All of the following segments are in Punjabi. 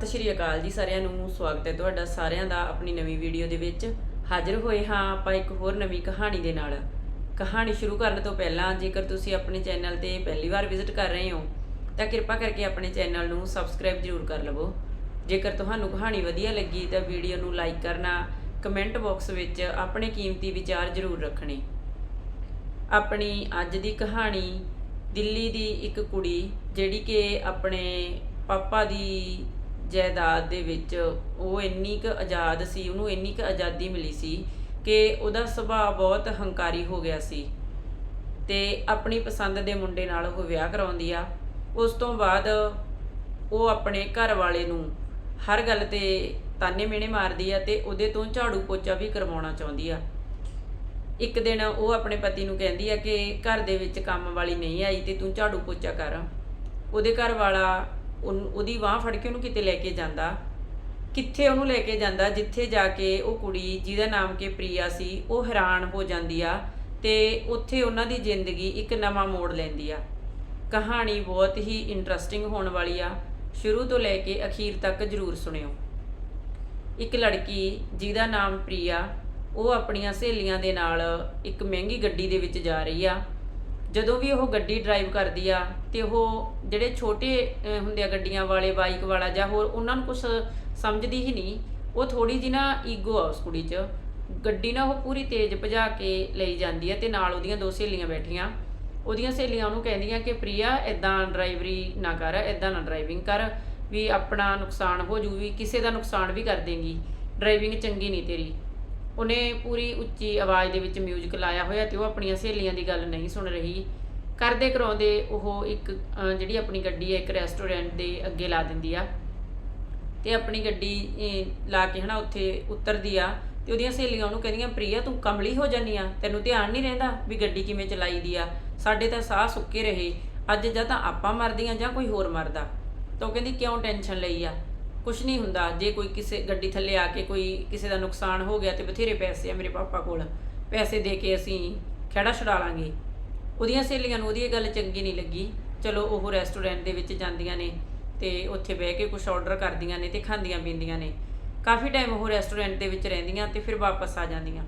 ਸਤਿ ਸ਼੍ਰੀ ਅਕਾਲ ਜੀ ਸਾਰਿਆਂ ਨੂੰ, ਸਵਾਗਤ ਹੈ ਤੁਹਾਡਾ ਸਾਰਿਆਂ ਦਾ ਆਪਣੀ ਨਵੀਂ ਵੀਡੀਓ ਦੇ ਵਿੱਚ। ਹਾਜ਼ਰ ਹੋਏ ਹਾਂ ਆਪਾਂ ਇੱਕ ਹੋਰ ਨਵੀਂ ਕਹਾਣੀ ਦੇ ਨਾਲ। ਕਹਾਣੀ ਸ਼ੁਰੂ ਕਰਨ ਤੋਂ ਪਹਿਲਾਂ ਜੇਕਰ ਤੁਸੀਂ ਆਪਣੇ ਚੈਨਲ ਤੇ ਪਹਿਲੀ ਵਾਰ ਵਿਜ਼ਿਟ ਕਰ ਰਹੇ ਹੋ, ਤਾਂ ਕਿਰਪਾ ਕਰਕੇ ਆਪਣੇ ਚੈਨਲ ਨੂੰ ਸਬਸਕ੍ਰਾਈਬ ਜ਼ਰੂਰ ਕਰ ਲਵੋ। ਜੇਕਰ ਤੁਹਾਨੂੰ ਕਹਾਣੀ ਵਧੀਆ ਲੱਗੀ ਤਾਂ ਵੀਡੀਓ ਨੂੰ ਲਾਈਕ ਕਰਨਾ, ਕਮੈਂਟ ਬਾਕਸ ਵਿੱਚ ਆਪਣੇ ਕੀਮਤੀ ਵਿਚਾਰ ਜ਼ਰੂਰ ਰੱਖਣੇ। ਆਪਣੀ ਅੱਜ ਦੀ ਕਹਾਣੀ, ਦਿੱਲੀ ਦੀ ਇੱਕ ਕੁੜੀ ਜਿਹੜੀ ਕਿ ਆਪਣੇ ਪਾਪਾ ਦੀ ਜਾਇਦਾਦ ਦੇ ਵਿੱਚ ਉਹ ਇੰਨੀ ਕੁ ਆਜ਼ਾਦ ਸੀ, ਉਹਨੂੰ ਇੰਨੀ ਕੁ ਆਜ਼ਾਦੀ ਮਿਲੀ ਸੀ ਕਿ ਉਹਦਾ ਸੁਭਾਅ ਬਹੁਤ ਹੰਕਾਰੀ ਹੋ ਗਿਆ ਸੀ ਤੇ ਆਪਣੀ ਪਸੰਦ ਦੇ ਮੁੰਡੇ ਨਾਲ ਉਹ ਵਿਆਹ ਕਰਾਉਂਦੀ ਆ। ਉਸ ਤੋਂ ਬਾਅਦ ਉਹ ਆਪਣੇ ਘਰ ਵਾਲੇ ਨੂੰ ਹਰ ਗੱਲ ਤੇ ਤਾਨੇ ਮੇਣੇ ਮਾਰਦੀ ਆ ਤੇ ਉਹਦੇ ਤੋਂ ਝਾੜੂ ਪੋਚਾ ਵੀ ਕਰਵਾਉਣਾ ਚਾਹੁੰਦੀ ਆ। ਇੱਕ ਦਿਨ ਉਹ ਆਪਣੇ ਪਤੀ ਨੂੰ ਕਹਿੰਦੀ ਆ ਕਿ ਘਰ ਦੇ ਵਿੱਚ ਕੰਮ ਵਾਲੀ ਨਹੀਂ ਆਈ ਤੇ ਤੂੰ ਝਾੜੂ ਪੋਚਾ ਕਰ। ਉਹਦੇ ਘਰ ਵਾਲਾ ਉਹਨ- ਉਹਦੀ ਬਾਹ ਫੜ ਕੇ ਉਹਨੂੰ ਕਿਤੇ ਲੈ ਕੇ ਜਾਂਦਾ। ਕਿੱਥੇ ਉਹਨੂੰ ਲੈ ਕੇ ਜਾਂਦਾ, ਜਿੱਥੇ ਜਾ ਕੇ ਉਹ ਕੁੜੀ ਜਿਹਦਾ ਨਾਮ ਕਿ ਪ੍ਰਿਆ ਸੀ, ਉਹ ਹੈਰਾਨ ਹੋ ਜਾਂਦੀ ਆ ਤੇ ਉੱਥੇ ਉਹਨਾਂ ਦੀ ਜ਼ਿੰਦਗੀ ਇੱਕ ਨਵਾਂ ਮੋੜ ਲੈਂਦੀ ਆ। ਕਹਾਣੀ ਬਹੁਤ ਹੀ ਇੰਟਰਸਟਿੰਗ ਹੋਣ ਵਾਲੀ ਆ। ਸ਼ੁਰੂ ਤੋਂ ਲੈ ਕੇ ਅਖੀਰ ਤੱਕ ਜਰੂਰ ਸੁਣਿਓ। ਇੱਕ ਲੜਕੀ ਜਿਹਦਾ ਨਾਮ ਪ੍ਰਿਆ, ਉਹ ਆਪਣੀਆਂ ਸਹੇਲੀਆਂ ਦੇ ਨਾਲ ਇੱਕ ਮਹਿੰਗੀ ਗੱਡੀ ਦੇ ਵਿੱਚ ਜਾ ਰਹੀ ਆ। ਜਦੋਂ ਵੀ ਉਹ ਗੱਡੀ ਡਰਾਈਵ ਕਰਦੀ ਆ ਤੇ ਉਹ ਜਿਹੜੇ ਛੋਟੇ ਹੁੰਦੇ ਆ ਗੱਡੀਆਂ ਵਾਲੇ ਬਾਈਕ ਵਾਲਾ ਜਾਂ ਹੋਰ ਉਹਨਾਂ ਨੂੰ ਕੁਝ ਸਮਝਦੀ ਹੀ ਨਹੀਂ, ਉਹ ਥੋੜੀ ਜਿਹੀ ਨਾ ਈਗੋ ਆ ਉਸ ਕੁੜੀ 'ਚ। ਗੱਡੀ ਨਾ ਉਹ ਪੂਰੀ ਤੇਜ਼ ਭਜਾ ਕੇ ਲਈ ਜਾਂਦੀ ਆ ਤੇ ਨਾਲ ਉਹਦੀਆਂ ਦੋ ਸਹੇਲੀਆਂ ਬੈਠੀਆਂ। ਉਹਦੀਆਂ ਸਹੇਲੀਆਂ ਉਹਨੂੰ ਕਹਿੰਦੀਆਂ ਕਿ, ਪ੍ਰਿਆ ਇਦਾਂ ਡਰਾਈਵਰੀ ਨਾ ਕਰ ਇਦਾਂ ਨਾ ਡਰਾਈਵਿੰਗ ਕਰ, ਵੀ ਆਪਣਾ ਨੁਕਸਾਨ ਹੋ ਜੂ, ਵੀ ਕਿਸੇ ਦਾ ਨੁਕਸਾਨ ਵੀ ਕਰ ਦੇਂਗੀ। ਡਰਾਈਵਿੰਗ ਚੰਗੀ ਨਹੀਂ ਤੇਰੀ। ਉਹਨੇ ਪੂਰੀ ਉੱਚੀ ਆਵਾਜ਼ ਦੇ ਵਿੱਚ 뮤직 ਲਾਇਆ ਹੋਇਆ ਤੇ ਉਹ ਆਪਣੀਆਂ ਸਹੇਲੀਆਂ ਦੀ ਗੱਲ ਨਹੀਂ ਸੁਣ ਰਹੀ। ਕਰਦੇ ਕਰਾਉਂਦੇ ਉਹ ਇੱਕ ਜਿਹੜੀ ਆਪਣੀ ਗੱਡੀ ਹੈ, ਇੱਕ ਰੈਸਟੋਰੈਂਟ ਦੇ ਅੱਗੇ ਲਾ ਦਿੰਦੀ ਆ। ਤੇ ਆਪਣੀ ਗੱਡੀ ਲਾ ਕੇ ਹਨਾ ਉੱਥੇ ਉਤਰਦੀ ਆ ਤੇ ਉਹਦੀਆਂ ਸਹੇਲੀਆਂ ਉਹਨੂੰ ਕਹਿੰਦੀਆਂ, ਪ੍ਰਿਆ, ਤੂੰ ਕਮਲੀ ਹੋ ਜਾਨੀ ਆ। ਤੈਨੂੰ ਧਿਆਨ ਨਹੀਂ ਰਹਿੰਦਾ ਵੀ ਗੱਡੀ ਕਿਵੇਂ ਚਲਾਈ ਦੀ ਆ। ਸਾਡੇ ਤਾਂ ਸਾਹ ਸੁੱਕੇ ਰਹੇ। ਅੱਜ ਜਾਂ ਤਾਂ ਆਪਾਂ ਮਰਦੀਆਂ ਜਾਂ ਕੋਈ ਹੋਰ ਮਰਦਾ। ਤਾਂ ਉਹ ਕਹਿੰਦੀ, ਕਿਉਂ ਟੈਨਸ਼ਨ ਲਈ ਆ? ਕੁਛ ਨਹੀਂ ਹੁੰਦਾ। ਜੇ ਕੋਈ ਕਿਸੇ ਗੱਡੀ ਥੱਲੇ ਆ ਕੇ ਕੋਈ ਕਿਸੇ ਦਾ ਨੁਕਸਾਨ ਹੋ ਗਿਆ ਤੇ ਬਥੇਰੇ ਪੈਸੇ ਆ ਮੇਰੇ ਪਾਪਾ ਕੋਲ। ਪੈਸੇ ਦੇ ਕੇ ਅਸੀਂ ਖਹਿੜਾ ਛੁਡਾ ਲਾਂਗੇ। ਉਹਦੀਆਂ ਸਹੇਲੀਆਂ ਨੂੰ ਉਹਦੀ ਇਹ ਗੱਲ ਚੰਗੀ ਨਹੀਂ ਲੱਗੀ। ਚਲੋ ਉਹ ਰੈਸਟੋਰੈਂਟ ਦੇ ਵਿੱਚ ਜਾਂਦੀਆਂ ਨੇ ਤੇ ਉੱਥੇ ਬਹਿ ਕੇ ਕੁਝ ਆਰਡਰ ਕਰਦੀਆਂ ਨੇ ਤੇ ਖਾਂਦੀਆਂ ਪੀਂਦੀਆਂ ਨੇ। ਕਾਫੀ ਟਾਈਮ ਉਹ ਰੈਸਟੋਰੈਂਟ ਦੇ ਵਿੱਚ ਰਹਿੰਦੀਆਂ ਤੇ ਫਿਰ ਵਾਪਸ ਆ ਜਾਂਦੀਆਂ।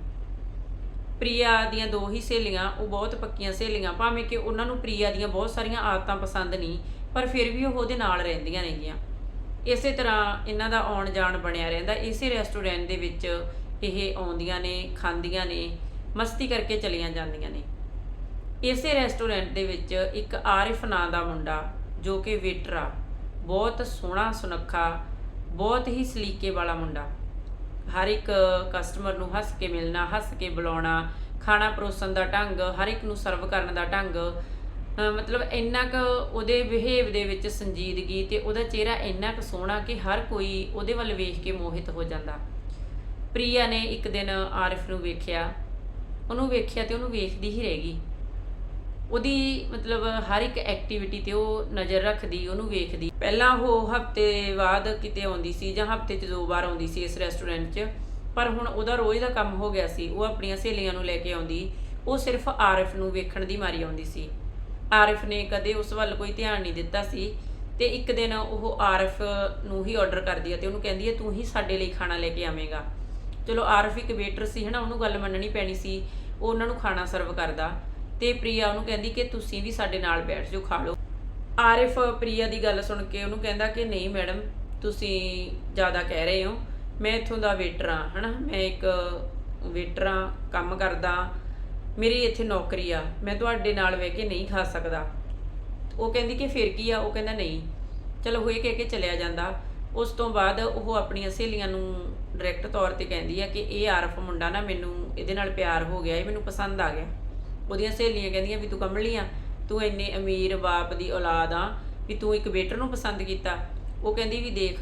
ਪ੍ਰਿਆ ਦੀਆਂ ਦੋ ਹੀ ਸਹੇਲੀਆਂ, ਉਹ ਬਹੁਤ ਪੱਕੀਆਂ ਸਹੇਲੀਆਂ। ਭਾਵੇਂ ਕਿ ਉਹਨਾਂ ਨੂੰ ਪ੍ਰਿਆ ਦੀਆਂ ਬਹੁਤ ਸਾਰੀਆਂ ਆਦਤਾਂ ਪਸੰਦ ਨਹੀਂ, ਪਰ ਫਿਰ ਵੀ ਉਹ ਉਹਦੇ ਨਾਲ ਰਹਿੰਦੀਆਂ ਨੇਗੀਆਂ। ਇਸੇ ਤਰ੍ਹਾਂ ਇਹਨਾਂ ਦਾ ਆਉਣ ਜਾਣ ਬਣਿਆ ਰਹਿੰਦਾ। ਇਸੇ ਰੈਸਟੋਰੈਂਟ ਦੇ ਵਿੱਚ ਇਹ ਆਉਂਦੀਆਂ ਨੇ, ਖਾਂਦੀਆਂ ਨੇ, ਮਸਤੀ ਕਰਕੇ ਚਲੀਆਂ ਜਾਂਦੀਆਂ ਨੇ। ਇਸੇ ਰੈਸਟੋਰੈਂਟ ਦੇ ਵਿੱਚ ਇੱਕ ਆਰਿਫ ਨਾਂ ਦਾ ਮੁੰਡਾ ਜੋ ਕਿ ਵੇਟਰ ਆ, ਬਹੁਤ ਸੋਹਣਾ, ਸੁਨੱਖਾ, ਬਹੁਤ ਹੀ ਸਲੀਕੇ ਵਾਲਾ ਮੁੰਡਾ। ਹਰ ਇੱਕ ਕਸਟਮਰ ਨੂੰ ਹੱਸ ਕੇ ਮਿਲਣਾ, ਹੱਸ ਕੇ ਬੁਲਾਉਣਾ, ਖਾਣਾ ਪਰੋਸਣ ਦਾ ਢੰਗ, ਹਰ ਇੱਕ ਨੂੰ ਸਰਵ ਕਰਨ ਦਾ ਢੰਗ ਮਤਲਬ ਇੰਨਾ ਕੁ ਉਹਦੇ ਬਿਹੇਵ ਦੇ ਵਿੱਚ ਸੰਜੀਦਗੀ ਤੇ ਉਹਦਾ ਚਿਹਰਾ ਇੰਨਾ ਕੁ ਸੋਹਣਾ ਕਿ ਹਰ ਕੋਈ ਉਹਦੇ ਵੱਲ ਵੇਖ ਕੇ ਮੋਹਿਤ ਹੋ ਜਾਂਦਾ। ਪ੍ਰੀਆ ਨੇ ਇੱਕ ਦਿਨ ਆਰਿਫ ਨੂੰ ਵੇਖਿਆ। ਉਹਨੂੰ ਵੇਖਿਆ ਤੇ ਉਹਨੂੰ ਵੇਖਦੀ ਹੀ ਰਹਿ ਗਈ। ਉਹਦੀ ਮਤਲਬ ਹਰ ਇੱਕ ਐਕਟੀਵਿਟੀ ਤੇ ਉਹ ਨਜ਼ਰ ਰੱਖਦੀ, ਉਹਨੂੰ ਵੇਖਦੀ। ਪਹਿਲਾਂ ਉਹ ਹਫ਼ਤੇ ਬਾਅਦ ਕਿਤੇ ਆਉਂਦੀ ਸੀ ਜਾਂ ਹਫ਼ਤੇ 'ਚ ਦੋ ਵਾਰ ਆਉਂਦੀ ਸੀ ਇਸ ਰੈਸਟੋਰੈਂਟ 'ਚ, ਪਰ ਹੁਣ ਉਹਦਾ ਰੋਜ਼ ਦਾ ਕੰਮ ਹੋ ਗਿਆ ਸੀ। ਉਹ ਆਪਣੀਆਂ ਸਹੇਲੀਆਂ ਨੂੰ ਲੈ ਕੇ ਆਉਂਦੀ। ਉਹ ਸਿਰਫ ਆਰਿਫ ਨੂੰ ਵੇਖਣ ਦੀ ਮਾਰੀ ਆਉਂਦੀ ਸੀ। ਆਰਿਫ ਨੇ ਕਦੇ ਉਸ ਵੱਲ ਕੋਈ ਧਿਆਨ ਨਹੀਂ ਦਿੱਤਾ ਸੀ ਤੇ ਇੱਕ ਦਿਨ ਉਹ ਆਰਿਫ ਨੂੰ ਹੀ ਆਰਡਰ ਕਰਦੀ ਹੈ ਤੇ ਉਹਨੂੰ ਕਹਿੰਦੀ ਹੈ ਤੂੰ ਹੀ ਸਾਡੇ ਲਈ ਖਾਣਾ ਲੈ ਕੇ ਆਵੇਂਗਾ। ਚਲੋ ਆਰਿਫ ਇੱਕ ਵੇਟਰ ਸੀ, ਹਨਾ, ਉਹਨੂੰ ਗੱਲ ਮੰਨਣੀ ਪੈਣੀ ਸੀ, ਉਹ ਉਹਨਾਂ ਨੂੰ ਖਾਣਾ ਸਰਵ ਕਰਦਾ ਤੇ ਪ੍ਰਿਆ ਉਹਨੂੰ ਕਹਿੰਦੀ ਕਿ ਤੁਸੀਂ ਵੀ ਸਾਡੇ ਨਾਲ ਬੈਠ ਜਾਓ, ਖਾ ਲਓ। ਆਰਿਫ ਪ੍ਰਿਆ ਦੀ ਗੱਲ ਸੁਣ ਕੇ ਉਹਨੂੰ ਕਹਿੰਦਾ ਕਿ ਨਹੀਂ ਮੈਡਮ, ਤੁਸੀਂ ਜ਼ਿਆਦਾ ਕਹਿ ਰਹੇ ਹੋ, ਮੈਂ ਇੱਥੋਂ ਦਾ ਵੇਟਰ ਆ ਹਨਾ, ਮੈਂ ਇੱਕ ਵੇਟਰ ਆ ਕੰਮ ਕਰਦਾ ਮੇਰੀ ਇੱਥੇ ਨੌਕਰੀ ਆ, ਮੈਂ ਤੁਹਾਡੇ ਨਾਲ ਬਹਿ ਕੇ ਨਹੀਂ ਖਾ ਸਕਦਾ। ਉਹ ਕਹਿੰਦੀ ਕਿ ਫਿਰ ਕੀ ਆ, ਉਹ ਕਹਿੰਦਾ ਨਹੀਂ। ਚਲੋ ਹੋਏ ਕਹਿ ਕੇ ਚਲਿਆ ਜਾਂਦਾ। ਉਸ ਤੋਂ ਬਾਅਦ ਉਹ ਆਪਣੀਆਂ ਸਹੇਲੀਆਂ ਨੂੰ ਡਾਇਰੈਕਟ ਤੌਰ ਤੇ ਕਹਿੰਦੀ ਆ ਕਿ ਇਹ ਆਰਫ ਮੁੰਡਾ ਨਾ ਮੈਨੂੰ ਇਹਦੇ ਨਾਲ ਪਿਆਰ ਹੋ ਗਿਆ, ਇਹ ਮੈਨੂੰ ਪਸੰਦ ਆ ਗਿਆ। ਉਹਦੀਆਂ ਸਹੇਲੀਆਂ ਕਹਿੰਦੀਆਂ ਵੀ ਤੂੰ ਕਮਲੀ ਆ, ਤੂੰ ਇੰਨੇ ਅਮੀਰ ਬਾਪ ਦੀ ਔਲਾਦ ਆ, ਵੀ ਤੂੰ ਇੱਕ ਵੇਟਰ ਨੂੰ ਪਸੰਦ ਕੀਤਾ। ਉਹ ਕਹਿੰਦੀ ਵੀ ਦੇਖ,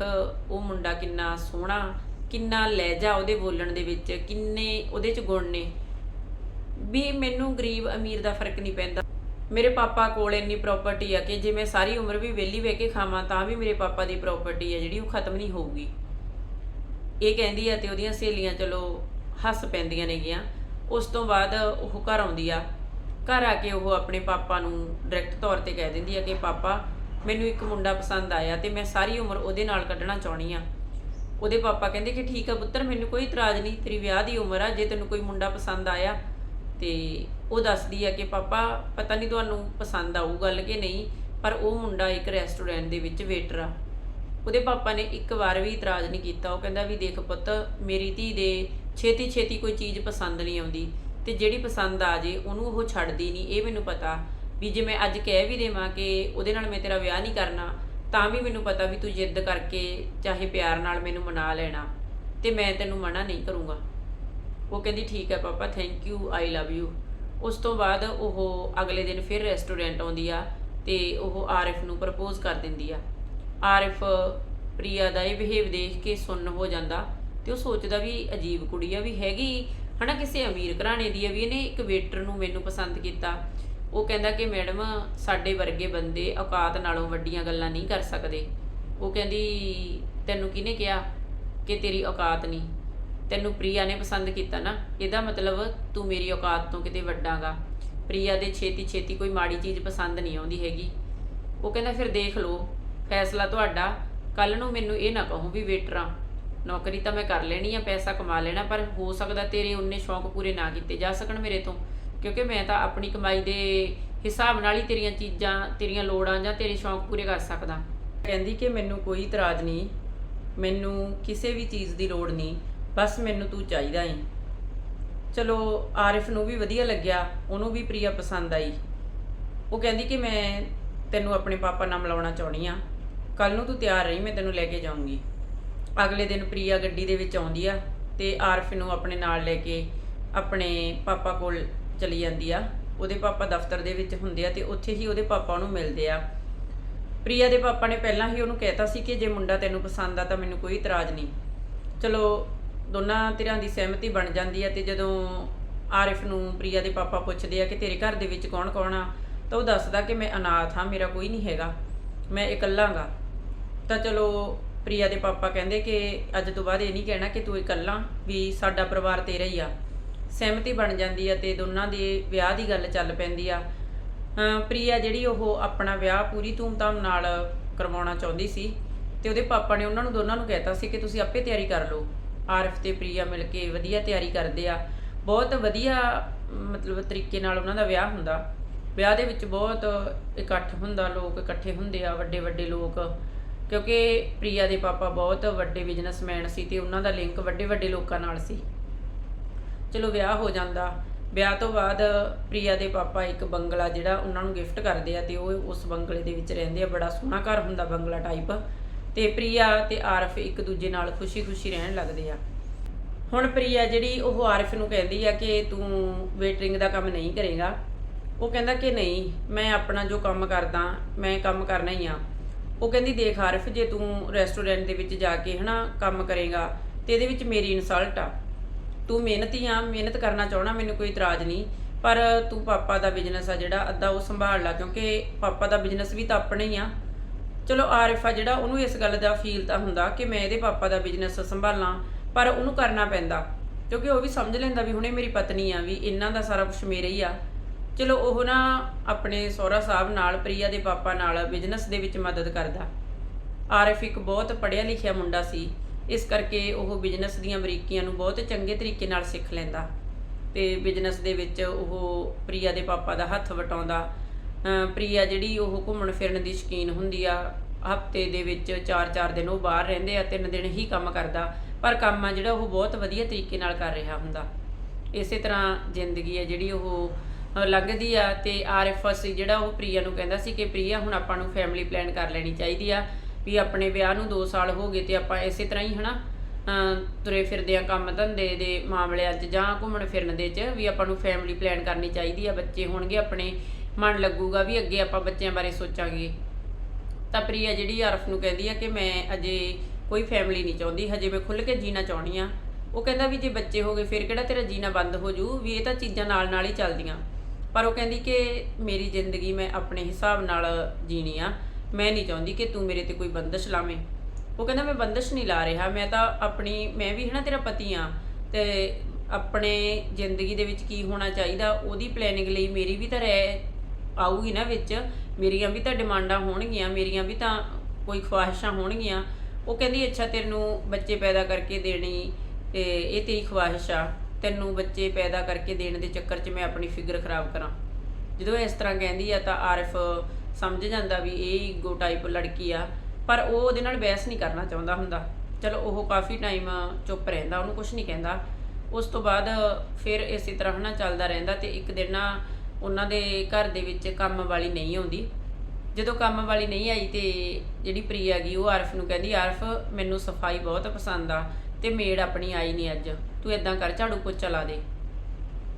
ਉਹ ਮੁੰਡਾ ਕਿੰਨਾ ਸੋਹਣਾ, ਕਿੰਨਾ ਲਹਿਜਾ ਉਹਦੇ ਬੋਲਣ ਦੇ ਵਿੱਚ, ਕਿੰਨੇ ਉਹਦੇ ਚ ਗੁਣ ਨੇ। ਵੀ ਮੈਨੂੰ ਗਰੀਬ ਅਮੀਰ ਦਾ ਫ਼ਰਕ ਨਹੀਂ ਪੈਂਦਾ। ਮੇਰੇ ਪਾਪਾ ਕੋਲ ਇੰਨੀ ਪ੍ਰਾਪਰਟੀ ਆ ਕਿ ਜੇ ਮੈਂ ਸਾਰੀ ਉਮਰ ਵੀ ਵਿਹਲੀ ਬਹਿ ਕੇ ਖਾਵਾਂ, ਤਾਂ ਵੀ ਮੇਰੇ ਪਾਪਾ ਦੀ ਪ੍ਰਾਪਰਟੀ ਆ ਜਿਹੜੀ, ਉਹ ਖਤਮ ਨਹੀਂ ਹੋਊਗੀ। ਇਹ ਕਹਿੰਦੀ ਆ ਤੇ ਉਹਦੀਆਂ ਸਹੇਲੀਆਂ ਚਲੋ ਹੱਸ ਪੈਂਦੀਆਂ ਨੇਗੀਆਂ। ਉਸ ਤੋਂ ਬਾਅਦ ਉਹ ਘਰ ਆਉਂਦੀ ਆ। ਘਰ ਆ ਕੇ ਉਹ ਆਪਣੇ ਪਾਪਾ ਨੂੰ ਡਾਇਰੈਕਟ ਤੌਰ ਤੇ ਕਹਿ ਦਿੰਦੀ ਆ ਕਿ, ਪਾਪਾ, ਮੈਨੂੰ ਇੱਕ ਮੁੰਡਾ ਪਸੰਦ ਆਇਆ ਤੇ ਮੈਂ ਸਾਰੀ ਉਮਰ ਉਹਦੇ ਨਾਲ ਕੱਢਣਾ ਚਾਹਣੀ ਆ। ਉਹਦੇ ਪਾਪਾ ਕਹਿੰਦੇ ਕਿ, ਠੀਕ ਆ ਪੁੱਤਰ, ਮੈਨੂੰ ਕੋਈ ਇਤਰਾਜ਼ ਨਹੀਂ, ਤੇਰੀ ਵਿਆਹ ਦੀ ਉਮਰ ਆ, ਜੇ ਤੈਨੂੰ ਕੋਈ ਮੁੰਡਾ ਪਸੰਦ ਆਇਆ ਤੇ ਉਹ ਦੱਸਦੀ ਆ ਕਿ ਪਾਪਾ, ਪਤਾ ਨਹੀਂ ਤੁਹਾਨੂੰ ਪਸੰਦ ਆਊ ਗੱਲ ਕਿ ਨਹੀਂ, ਪਰ ਉਹ ਮੁੰਡਾ ਇੱਕ ਰੈਸਟੋਰੈਂਟ ਦੇ ਵਿੱਚ ਵੇਟਰ ਆ। ਉਹਦੇ ਪਾਪਾ ਨੇ ਇੱਕ ਵਾਰ ਵੀ ਇਤਰਾਜ਼ ਨਹੀਂ ਕੀਤਾ। ਉਹ ਕਹਿੰਦਾ ਵੀ ਦੇਖ ਪੁੱਤ, ਮੇਰੀ ਧੀ ਦੇ ਛੇਤੀ ਛੇਤੀ ਕੋਈ ਚੀਜ਼ ਪਸੰਦ ਨਹੀਂ ਆਉਂਦੀ ਤੇ ਜਿਹੜੀ ਪਸੰਦ ਆ ਜੇ ਉਹਨੂੰ ਉਹ ਛੱਡਦੀ ਨਹੀਂ ਇਹ ਮੈਨੂੰ ਪਤਾ। ਵੀ ਜੇ ਮੈਂ ਅੱਜ ਕਹਿ ਵੀ ਦੇਵਾਂ ਕਿ ਉਹਦੇ ਨਾਲ ਮੈਂ ਤੇਰਾ ਵਿਆਹ ਨਹੀਂ ਕਰਨਾ, ਤਾਂ ਵੀ ਮੈਨੂੰ ਪਤਾ ਵੀ ਤੂੰ ਜਿੱਦ ਕਰਕੇ ਚਾਹੇ ਪਿਆਰ ਨਾਲ ਮੈਨੂੰ ਮਨਾ ਲੈਣਾ ਤੇ ਮੈਂ ਤੈਨੂੰ ਮਨਾ ਨਹੀਂ ਕਰੂੰਗਾ। ਉਹ ਕਹਿੰਦੀ, ਠੀਕ ਹੈ ਪਾਪਾ thank you I love you ਉਸ ਤੋਂ ਬਾਅਦ ਉਹ ਅਗਲੇ ਦਿਨ ਫਿਰ ਰੈਸਟੋਰੈਂਟ ਆਉਂਦੀ ਆ ਤੇ ਉਹ ਆਰਿਫ ਨੂੰ ਪ੍ਰਪੋਜ਼ ਕਰ ਦਿੰਦੀ ਆ। ਆਰਿਫ ਪ੍ਰਿਆ ਦਾ ਇਹ ਬਿਹੇਵ ਦੇਖ ਕੇ ਸੁੰਨ ਹੋ ਜਾਂਦਾ ਤੇ ਉਹ ਸੋਚਦਾ ਵੀ ਅਜੀਬ ਕੁੜੀ ਆ, ਵੀ ਹੈਗੀ ਹਨਾ ਕਿਸੇ ਅਮੀਰ ਘਰਾਣੇ ਦੀ ਆ, ਵੀ ਇਹਨੇ ਇੱਕ ਵੇਟਰ ਨੂੰ ਮੈਨੂੰ ਪਸੰਦ ਕੀਤਾ। ਉਹ ਕਹਿੰਦਾ ਕਿ, ਮੈਡਮ, ਸਾਡੇ ਵਰਗੇ ਬੰਦੇ ਔਕਾਤ ਨਾਲੋਂ ਵੱਡੀਆਂ ਗੱਲਾਂ ਨਹੀਂ ਕਰ ਸਕਦੇ। ਉਹ ਕਹਿੰਦੀ, ਤੈਨੂੰ ਕਿਹਨੇ ਕਿਹਾ ਕਿ ਤੇਰੀ ਔਕਾਤ ਨਹੀਂ? ਤੈਨੂੰ ਪ੍ਰੀਆ ਨੇ ਪਸੰਦ ਕੀਤਾ ਨਾ, ਇਹਦਾ ਮਤਲਬ ਤੂੰ ਮੇਰੀ ਔਕਾਤ ਤੋਂ ਕਿਤੇ ਵੱਡਾਗਾ। ਪ੍ਰੀਆ ਦੇ ਛੇਤੀ ਛੇਤੀ ਕੋਈ ਮਾੜੀ ਚੀਜ਼ ਪਸੰਦ ਨਹੀਂ ਆਉਂਦੀ ਹੈਗੀ। ਉਹ ਕਹਿੰਦਾ, ਫਿਰ ਦੇਖ ਲਓ, ਫੈਸਲਾ ਤੁਹਾਡਾ। ਕੱਲ ਨੂੰ ਮੈਨੂੰ ਇਹ ਨਾ ਕਹੋ ਵੀ ਵੇਟਰਾਂ, ਨੌਕਰੀ ਤਾਂ ਮੈਂ ਕਰ ਲੈਣੀ ਆ, ਪੈਸਾ ਕਮਾ ਲੈਣਾ, ਪਰ ਹੋ ਸਕਦਾ ਤੇਰੇ ਉਨੇ ਸ਼ੌਂਕ ਪੂਰੇ ਨਾ ਕੀਤੇ ਜਾ ਸਕਣ ਮੇਰੇ ਤੋਂ। ਕਿਉਂਕਿ ਮੈਂ ਤਾਂ ਆਪਣੀ ਕਮਾਈ ਦੇ ਹਿਸਾਬ ਨਾਲ ਹੀ ਤੇਰੀਆਂ ਚੀਜ਼ਾਂ, ਤੇਰੀਆਂ ਲੋੜਾਂ ਜਾਂ ਤੇਰੇ ਸ਼ੌਂਕ ਪੂਰੇ ਕਰ ਸਕਦਾ। ਕਹਿੰਦੀ ਕਿ ਮੈਨੂੰ ਕੋਈ ਇਤਰਾਜ਼ ਨਹੀਂ, ਮੈਨੂੰ ਕਿਸੇ ਵੀ ਚੀਜ਼ ਦੀ ਲੋੜ ਨਹੀਂ। ਬਸ ਮੈਨੂੰ ਤੂੰ ਚਾਹੀਦਾ ਏ ਚਲੋ, ਆਰਿਫ ਨੂੰ ਵੀ ਵਧੀਆ ਲੱਗਿਆ, ਉਹਨੂੰ ਵੀ ਪ੍ਰਿਆ ਪਸੰਦ ਆਈ। ਉਹ ਕਹਿੰਦੀ ਕਿ ਮੈਂ ਤੈਨੂੰ ਆਪਣੇ ਪਾਪਾ ਨਾਲ ਮਿਲਾਉਣਾ ਚਾਹਣੀ ਆ। ਕੱਲ ਨੂੰ ਤੂੰ ਤਿਆਰ ਰਹੀ, ਮੈਂ ਤੈਨੂੰ ਲੈ ਕੇ ਜਾਊਂਗੀ। ਅਗਲੇ ਦਿਨ ਪ੍ਰਿਆ ਗੱਡੀ ਦੇ ਵਿੱਚ ਆਉਂਦੀ ਆ ਤੇ ਆਰਿਫ ਨੂੰ ਆਪਣੇ ਨਾਲ ਲੈ ਕੇ ਆਪਣੇ ਪਾਪਾ ਕੋਲ ਚਲੀ ਜਾਂਦੀ ਆ। ਉਹਦੇ ਪਾਪਾ ਦਫ਼ਤਰ ਦੇ ਵਿੱਚ ਹੁੰਦੇ ਆ ਤੇ ਉੱਥੇ ਹੀ ਉਹਦੇ ਪਾਪਾ ਉਹਨੂੰ ਮਿਲਦੇ ਆ। ਪ੍ਰਿਆ ਦੇ ਪਾਪਾ ਨੇ ਪਹਿਲਾਂ ਹੀ ਉਹਨੂੰ ਕਹਿਤਾ ਸੀ ਕਿ ਜੇ ਮੁੰਡਾ ਤੈਨੂੰ ਪਸੰਦ ਆ ਤਾਂ ਮੈਨੂੰ ਕੋਈ ਇਤਰਾਜ਼ ਨਹੀਂ। ਚਲੋ ਦੋਨਾਂ ਧਿਰਾਂ ਦੀ ਸਹਿਮਤੀ ਬਣ ਜਾਂਦੀ ਹੈ ਤੇ ਜਦੋਂ ਆਰਿਫ ਨੂੰ ਪ੍ਰਿਆ ਦੇ ਪਾਪਾ ਪੁੱਛਦੇ ਆ ਕਿ ਤੇਰੇ ਘਰ ਦੇ ਵਿੱਚ ਕੌਣ-ਕੌਣ ਆ, ਤਾਂ ਉਹ ਦੱਸਦਾ ਕਿ ਮੈਂ ਅਨਾਥ ਹਾਂ, ਮੇਰਾ ਕੋਈ ਨਹੀਂ ਹੈਗਾ, ਮੈਂ ਇਕੱਲਾਗਾ ਤਾਂ ਚਲੋ ਪ੍ਰਿਆ ਦੇ ਪਾਪਾ ਕਹਿੰਦੇ ਕਿ ਅੱਜ ਤੋਂ ਬਾਅਦ ਇਹ ਨਹੀਂ ਕਹਿਣਾ ਕਿ ਤੂੰ ਇਕੱਲਾ, ਵੀ ਸਾਡਾ ਪਰਿਵਾਰ ਤੇਰਾ ਹੀ ਆ। ਸਹਿਮਤੀ ਬਣ ਜਾਂਦੀ ਆ ਤੇ ਦੋਨਾਂ ਦੇ ਵਿਆਹ ਦੀ ਗੱਲ ਚੱਲ ਪੈਂਦੀ ਆ। ਅਮ ਪ੍ਰਿਆ ਜਿਹੜੀ ਉਹ ਆਪਣਾ ਵਿਆਹ ਪੂਰੀ ਧੂਮਧਾਮ ਨਾਲ ਕਰਵਾਉਣਾ ਚਾਹੁੰਦੀ ਸੀ ਤੇ ਉਹਦੇ ਪਾਪਾ ਨੇ ਉਹਨਾਂ ਨੂੰ ਦੋਨਾਂ ਨੂੰ ਕਹਿਤਾ ਸੀ ਕਿ ਤੁਸੀਂ ਆਪੇ ਤਿਆਰੀ ਕਰ ਲਓ। ਆਰਫ ਤੇ ਪ੍ਰੀਆ ਮਿਲ ਕੇ ਵਧੀਆ ਤਿਆਰੀ ਕਰਦੇ ਆ। ਬਹੁਤ ਵਧੀਆ, ਮਤਲਬ ਤਰੀਕੇ ਨਾਲ ਉਹਨਾਂ ਦਾ ਵਿਆਹ ਹੁੰਦਾ। ਵਿਆਹ ਦੇ ਵਿੱਚ ਬਹੁਤ ਇਕੱਠ ਹੁੰਦਾ, ਲੋਕ ਇਕੱਠੇ ਹੁੰਦੇ ਆ ਵੱਡੇ ਵੱਡੇ ਲੋਕ। ਕਿਉਂਕਿ ਪ੍ਰੀਆ ਦੇ ਪਾਪਾ ਬਹੁਤ ਵੱਡੇ ਬਿਜ਼ਨਸਮੈਨ ਸੀ ਤੇ ਉਹਨਾਂ ਦਾ ਲਿੰਕ ਵੱਡੇ ਵੱਡੇ ਲੋਕਾਂ ਨਾਲ ਸੀ। ਚਲੋ ਵਿਆਹ ਹੋ ਜਾਂਦਾ। ਵਿਆਹ ਤੋਂ ਬਾਅਦ ਪ੍ਰੀਆ ਦੇ ਪਾਪਾ ਇੱਕ ਬੰਗਲਾ ਜਿਹੜਾ ਉਹਨਾਂ ਨੂੰ ਗਿਫਟ ਕਰਦੇ ਆ ਤੇ ਉਹ ਉਸ ਬੰਗਲੇ ਦੇ ਵਿੱਚ ਰਹਿੰਦੇ ਆ। ਬੜਾ ਸੋਹਣਾ ਘਰ ਹੁੰਦਾ ਬੰਗਲਾ ਟਾਈਪ ਤੇ ਪ੍ਰਿਆ ਤੇ ਆਰਫ ਇੱਕ ਦੂਜੇ ਨਾਲ ਖੁਸ਼ੀ-ਖੁਸ਼ੀ ਰਹਿਣ ਲੱਗਦੇ ਆ। ਹੁਣ ਪ੍ਰਿਆ ਜਿਹੜੀ ਉਹ ਆਰਿਫ ਨੂੰ ਕਹਿੰਦੀ ਆ ਕਿ ਤੂੰ ਵੇਟਰਿੰਗ ਦਾ ਕੰਮ ਨਹੀਂ ਕਰੇਗਾ। ਉਹ ਕਹਿੰਦਾ ਕਿ ਨਹੀਂ, ਮੈਂ ਆਪਣਾ ਜੋ ਕੰਮ ਕਰਦਾ, ਮੈਂ ਕੰਮ ਕਰਨਾ ਹੀ ਆ। ਉਹ ਕਹਿੰਦੀ, ਦੇਖ ਆਰਿਫ, ਜੇ ਤੂੰ ਰੈਸਟੋਰੈਂਟ ਦੇ ਵਿੱਚ ਜਾ ਕੇ ਹਨਾ ਕੰਮ ਕਰੇਗਾ, ਤੇ ਇਹਦੇ ਵਿੱਚ ਮੇਰੀ ਇਨਸਲਟ ਆ। ਤੂੰ ਮਿਹਨਤੀ ਆ, ਮਿਹਨਤ ਕਰਨਾ ਚਾਹਣਾ ਮੈਨੂੰ ਕੋਈ ਇਤਰਾਜ਼ ਨਹੀਂ। ਪਰ ਤੂੰ ਪਾਪਾ ਦਾ ਬਿਜ਼ਨਸ ਆ ਜਿਹੜਾ, ਅੱਧਾ ਉਹ ਸੰਭਾਲ ਲੈ, ਕਿਉਂਕਿ ਪਾਪਾ ਦਾ ਬਿਜ਼ਨਸ ਵੀ ਤਾਂ ਆਪਣੇ ਹੀ ਆ। ਚਲੋ ਆਰਿਫ ਆ ਜਿਹੜਾ ਉਹਨੂੰ ਇਸ ਗੱਲ ਦਾ ਫੀਲ ਤਾਂ ਹੁੰਦਾ ਕਿ ਮੈਂ ਇਹਦੇ ਪਾਪਾ ਦਾ ਬਿਜ਼ਨਸ ਸੰਭਾਲਾਂ, ਪਰ ਉਹਨੂੰ ਕਰਨਾ ਪੈਂਦਾ। ਕਿਉਂਕਿ ਉਹ ਵੀ ਸਮਝ ਲੈਂਦਾ ਵੀ ਹੁਣੇ ਮੇਰੀ ਪਤਨੀ ਆ, ਵੀ ਇਹਨਾਂ ਦਾ ਸਾਰਾ ਕੁਝ ਮੇਰੇ ਹੀ ਆ। ਚਲੋ ਉਹ ਨਾ ਆਪਣੇ ਸਹੁਰਾ ਸਾਹਿਬ ਨਾਲ, ਪ੍ਰਿਆ ਦੇ ਪਾਪਾ ਨਾਲ ਬਿਜ਼ਨਸ ਦੇ ਵਿੱਚ ਮਦਦ ਕਰਦਾ। ਆਰਿਫ ਇੱਕ ਬਹੁਤ ਪੜ੍ਹਿਆ ਲਿਖਿਆ ਮੁੰਡਾ ਸੀ। ਇਸ ਕਰਕੇ ਉਹ ਬਿਜ਼ਨਸ ਦੀਆਂ ਬਰੀਕੀਆਂ ਨੂੰ ਬਹੁਤ ਚੰਗੇ ਤਰੀਕੇ ਨਾਲ ਸਿੱਖ ਲੈਂਦਾ। ਤੇ ਬਿਜ਼ਨਸ ਦੇ ਵਿੱਚ ਉਹ ਪ੍ਰਿਆ ਦੇ ਪਾਪਾ ਦਾ ਹੱਥ ਵਟਾਉਂਦਾ। ਪ੍ਰਿਆ ਜਿਹੜੀ ਉਹ ਘੁੰਮਣ ਫਿਰਨ ਦੀ ਸ਼ਕੀਨ ਹੁੰਦੀ ਆ ਹਫ਼ਤੇ ਦੇ ਵਿੱਚ 4-4 ਦਿਨ ਉਹ ਬਾਹਰ ਰਹਿੰਦੇ ਆ ਤਿੰਨ ਦਿਨ ਹੀ ਕੰਮ ਕਰਦਾ ਪਰ ਕੰਮ ਆ ਜਿਹੜਾ ਉਹ ਬਹੁਤ ਵਧੀਆ ਤਰੀਕੇ ਨਾਲ ਕਰ ਰਿਹਾ ਹੁੰਦਾ। ਇਸੇ ਤਰ੍ਹਾਂ ਜ਼ਿੰਦਗੀ ਆ ਜਿਹੜੀ ਉਹ ਅ, ਲੰਘਦੀ ਆ ਤੇ ਆਰਿਫ ਸੀ ਜਿਹੜਾ ਉਹ ਪ੍ਰਿਆ ਨੂੰ ਕਹਿੰਦਾ ਸੀ ਕਿ ਪ੍ਰਿਆ ਹੁਣ ਆਪਾਂ ਨੂੰ ਫੈਮਿਲੀ ਪਲਾਨ ਕਰ ਲੈਣੀ ਚਾਹੀਦੀ ਆ ਵੀ ਆਪਣੇ ਵਿਆਹ ਨੂੰ 2 ਸਾਲ ਹੋ ਗਏ ਤੇ ਆਪਾਂ ਇਸੇ ਤਰ੍ਹਾਂ ਹੀ ਹਨਾ ਅ, ਤੁਰੇ ਫਿਰਦੇ ਆ ਕੰਮ ਧੰਦੇ ਦੇ ਮਾਮਲਿਆਂ 'ਚ ਜਾਂ ਘੁੰਮਣ ਫਿਰਨ ਦੇ 'ਚ ਵੀ ਆਪਾਂ ਨੂੰ ਫੈਮਿਲੀ ਪਲਾਨ ਕਰਨੀ ਚਾਹੀਦੀ ਆ ਬੱਚੇ ਹੋਣਗੇ ਆਪਣੇ ਮਨ ਲੱਗੂਗਾ ਵੀ ਅੱਗੇ ਆਪਾਂ ਬੱਚਿਆਂ ਬਾਰੇ ਸੋਚਾਂਗੇ। ਤਾਂ ਪ੍ਰਿਆ ਜਿਹੜੀ ਅਰਫ ਨੂੰ ਕਹਿੰਦੀ ਆ ਕਿ ਮੈਂ ਅਜੇ ਕੋਈ ਫੈਮਿਲੀ ਨਹੀਂ ਚਾਹੁੰਦੀ, ਹਜੇ ਮੈਂ ਖੁੱਲ ਕੇ ਜੀਣਾ ਚਾਹਣੀ ਆ। ਉਹ ਕਹਿੰਦਾ ਵੀ ਜੇ ਬੱਚੇ ਹੋ ਗਏ, ਫਿਰ ਕਿਹੜਾ ਤੇਰਾ ਜੀਣਾ ਬੰਦ ਹੋ ਜੂ ਵੀ ਇਹ ਤਾਂ ਚੀਜ਼ਾਂ ਨਾਲ ਨਾਲ ਹੀ ਚੱਲਦੀਆਂ। ਪਰ ਉਹ ਕਹਿੰਦੀ ਕਿ ਮੇਰੀ ਜ਼ਿੰਦਗੀ ਮੈਂ ਆਪਣੇ ਹਿਸਾਬ ਨਾਲ ਜੀਣੀ ਆ। ਮੈਂ ਨਹੀਂ ਚਾਹੁੰਦੀ ਕਿ ਤੂੰ ਮੇਰੇ ਤੇ ਕੋਈ ਬੰਦਸ਼ ਲਾਵੇਂ। ਉਹ ਕਹਿੰਦਾ, ਮੈਂ ਬੰਦਸ਼ ਨਹੀਂ ਲਾ ਰਿਹਾ। ਮੈਂ ਤਾਂ ਆਪਣੀ, ਮੈਂ ਵੀ ਹਨਾ ਤੇਰਾ ਪਤੀ ਆ। ਤੇ ਆਪਣੇ ਜ਼ਿੰਦਗੀ ਦੇ ਵਿੱਚ ਕੀ ਹੋਣਾ ਚਾਹੀਦਾ, ਉਹਦੀ ਪਲੈਨਿੰਗ ਲਈ ਮੇਰੀ ਵੀ ਤਾਂ ਰਹਿ ਆਊਗੀ ਨਾ ਵਿੱਚ, ਮੇਰੀਆਂ ਵੀ ਤਾਂ ਡਿਮਾਂਡਾਂ ਹੋਣਗੀਆਂ, ਮੇਰੀਆਂ ਵੀ ਤਾਂ ਕੋਈ ਖਵਾਹਿਸ਼ਾਂ ਹੋਣਗੀਆਂ। ਉਹ ਕਹਿੰਦੀ, ਅੱਛਾ, ਤੈਨੂੰ ਬੱਚੇ ਪੈਦਾ ਕਰਕੇ ਦੇਣੀ ਤੇ ਇਹ ਤੇਰੀ ਖਵਾਹਿਸ਼ ਆ। ਤੈਨੂੰ ਬੱਚੇ ਪੈਦਾ ਕਰਕੇ ਦੇਣ ਦੇ ਚੱਕਰ 'ਚ ਮੈਂ ਆਪਣੀ ਫਿਗਰ ਖਰਾਬ ਕਰਾਂ। ਜਦੋਂ ਇਸ ਤਰ੍ਹਾਂ ਕਹਿੰਦੀ ਆ ਤਾਂ ਆਰਫ ਸਮਝ ਜਾਂਦਾ ਵੀ ਇਹ ਈਗੋ ਟਾਈਪ ਲੜਕੀ ਆ। ਪਰ ਉਹ ਉਹਦੇ ਨਾਲ ਬਹਿਸ ਨਹੀਂ ਕਰਨਾ ਚਾਹੁੰਦਾ ਹੁੰਦਾ। ਚਲੋ, ਉਹ ਕਾਫੀ ਟਾਈਮ ਚੁੱਪ ਰਹਿੰਦਾ, ਉਹਨੂੰ ਕੁਝ ਨਹੀਂ ਕਹਿੰਦਾ। ਉਸ ਤੋਂ ਬਾਅਦ ਫਿਰ ਇਸੇ ਤਰ੍ਹਾਂ ਨਾ ਚੱਲਦਾ ਰਹਿੰਦਾ ਤੇ ਇੱਕ ਦਿਨ ਨਾ ਉਹਨਾਂ ਦੇ ਘਰ ਦੇ ਵਿੱਚ ਕੰਮ ਵਾਲੀ ਨਹੀਂ ਆਉਂਦੀ। ਜਦੋਂ ਕੰਮ ਵਾਲੀ ਨਹੀਂ ਆਈ ਤੇ ਜਿਹੜੀ ਪ੍ਰਿਆ ਗਈ ਉਹ ਆਰਫ ਨੂੰ ਕਹਿੰਦੀ, ਆਰਫ, ਮੈਨੂੰ ਸਫ਼ਾਈ ਬਹੁਤ ਪਸੰਦ ਆ ਤੇ ਮੇੜ ਆਪਣੀ ਆਈ ਨਹੀਂ ਅੱਜ। ਤੂੰ ਇਦਾਂ ਕਰ, ਝਾੜੂ ਪੋਚਾ ਲਾ ਦੇ।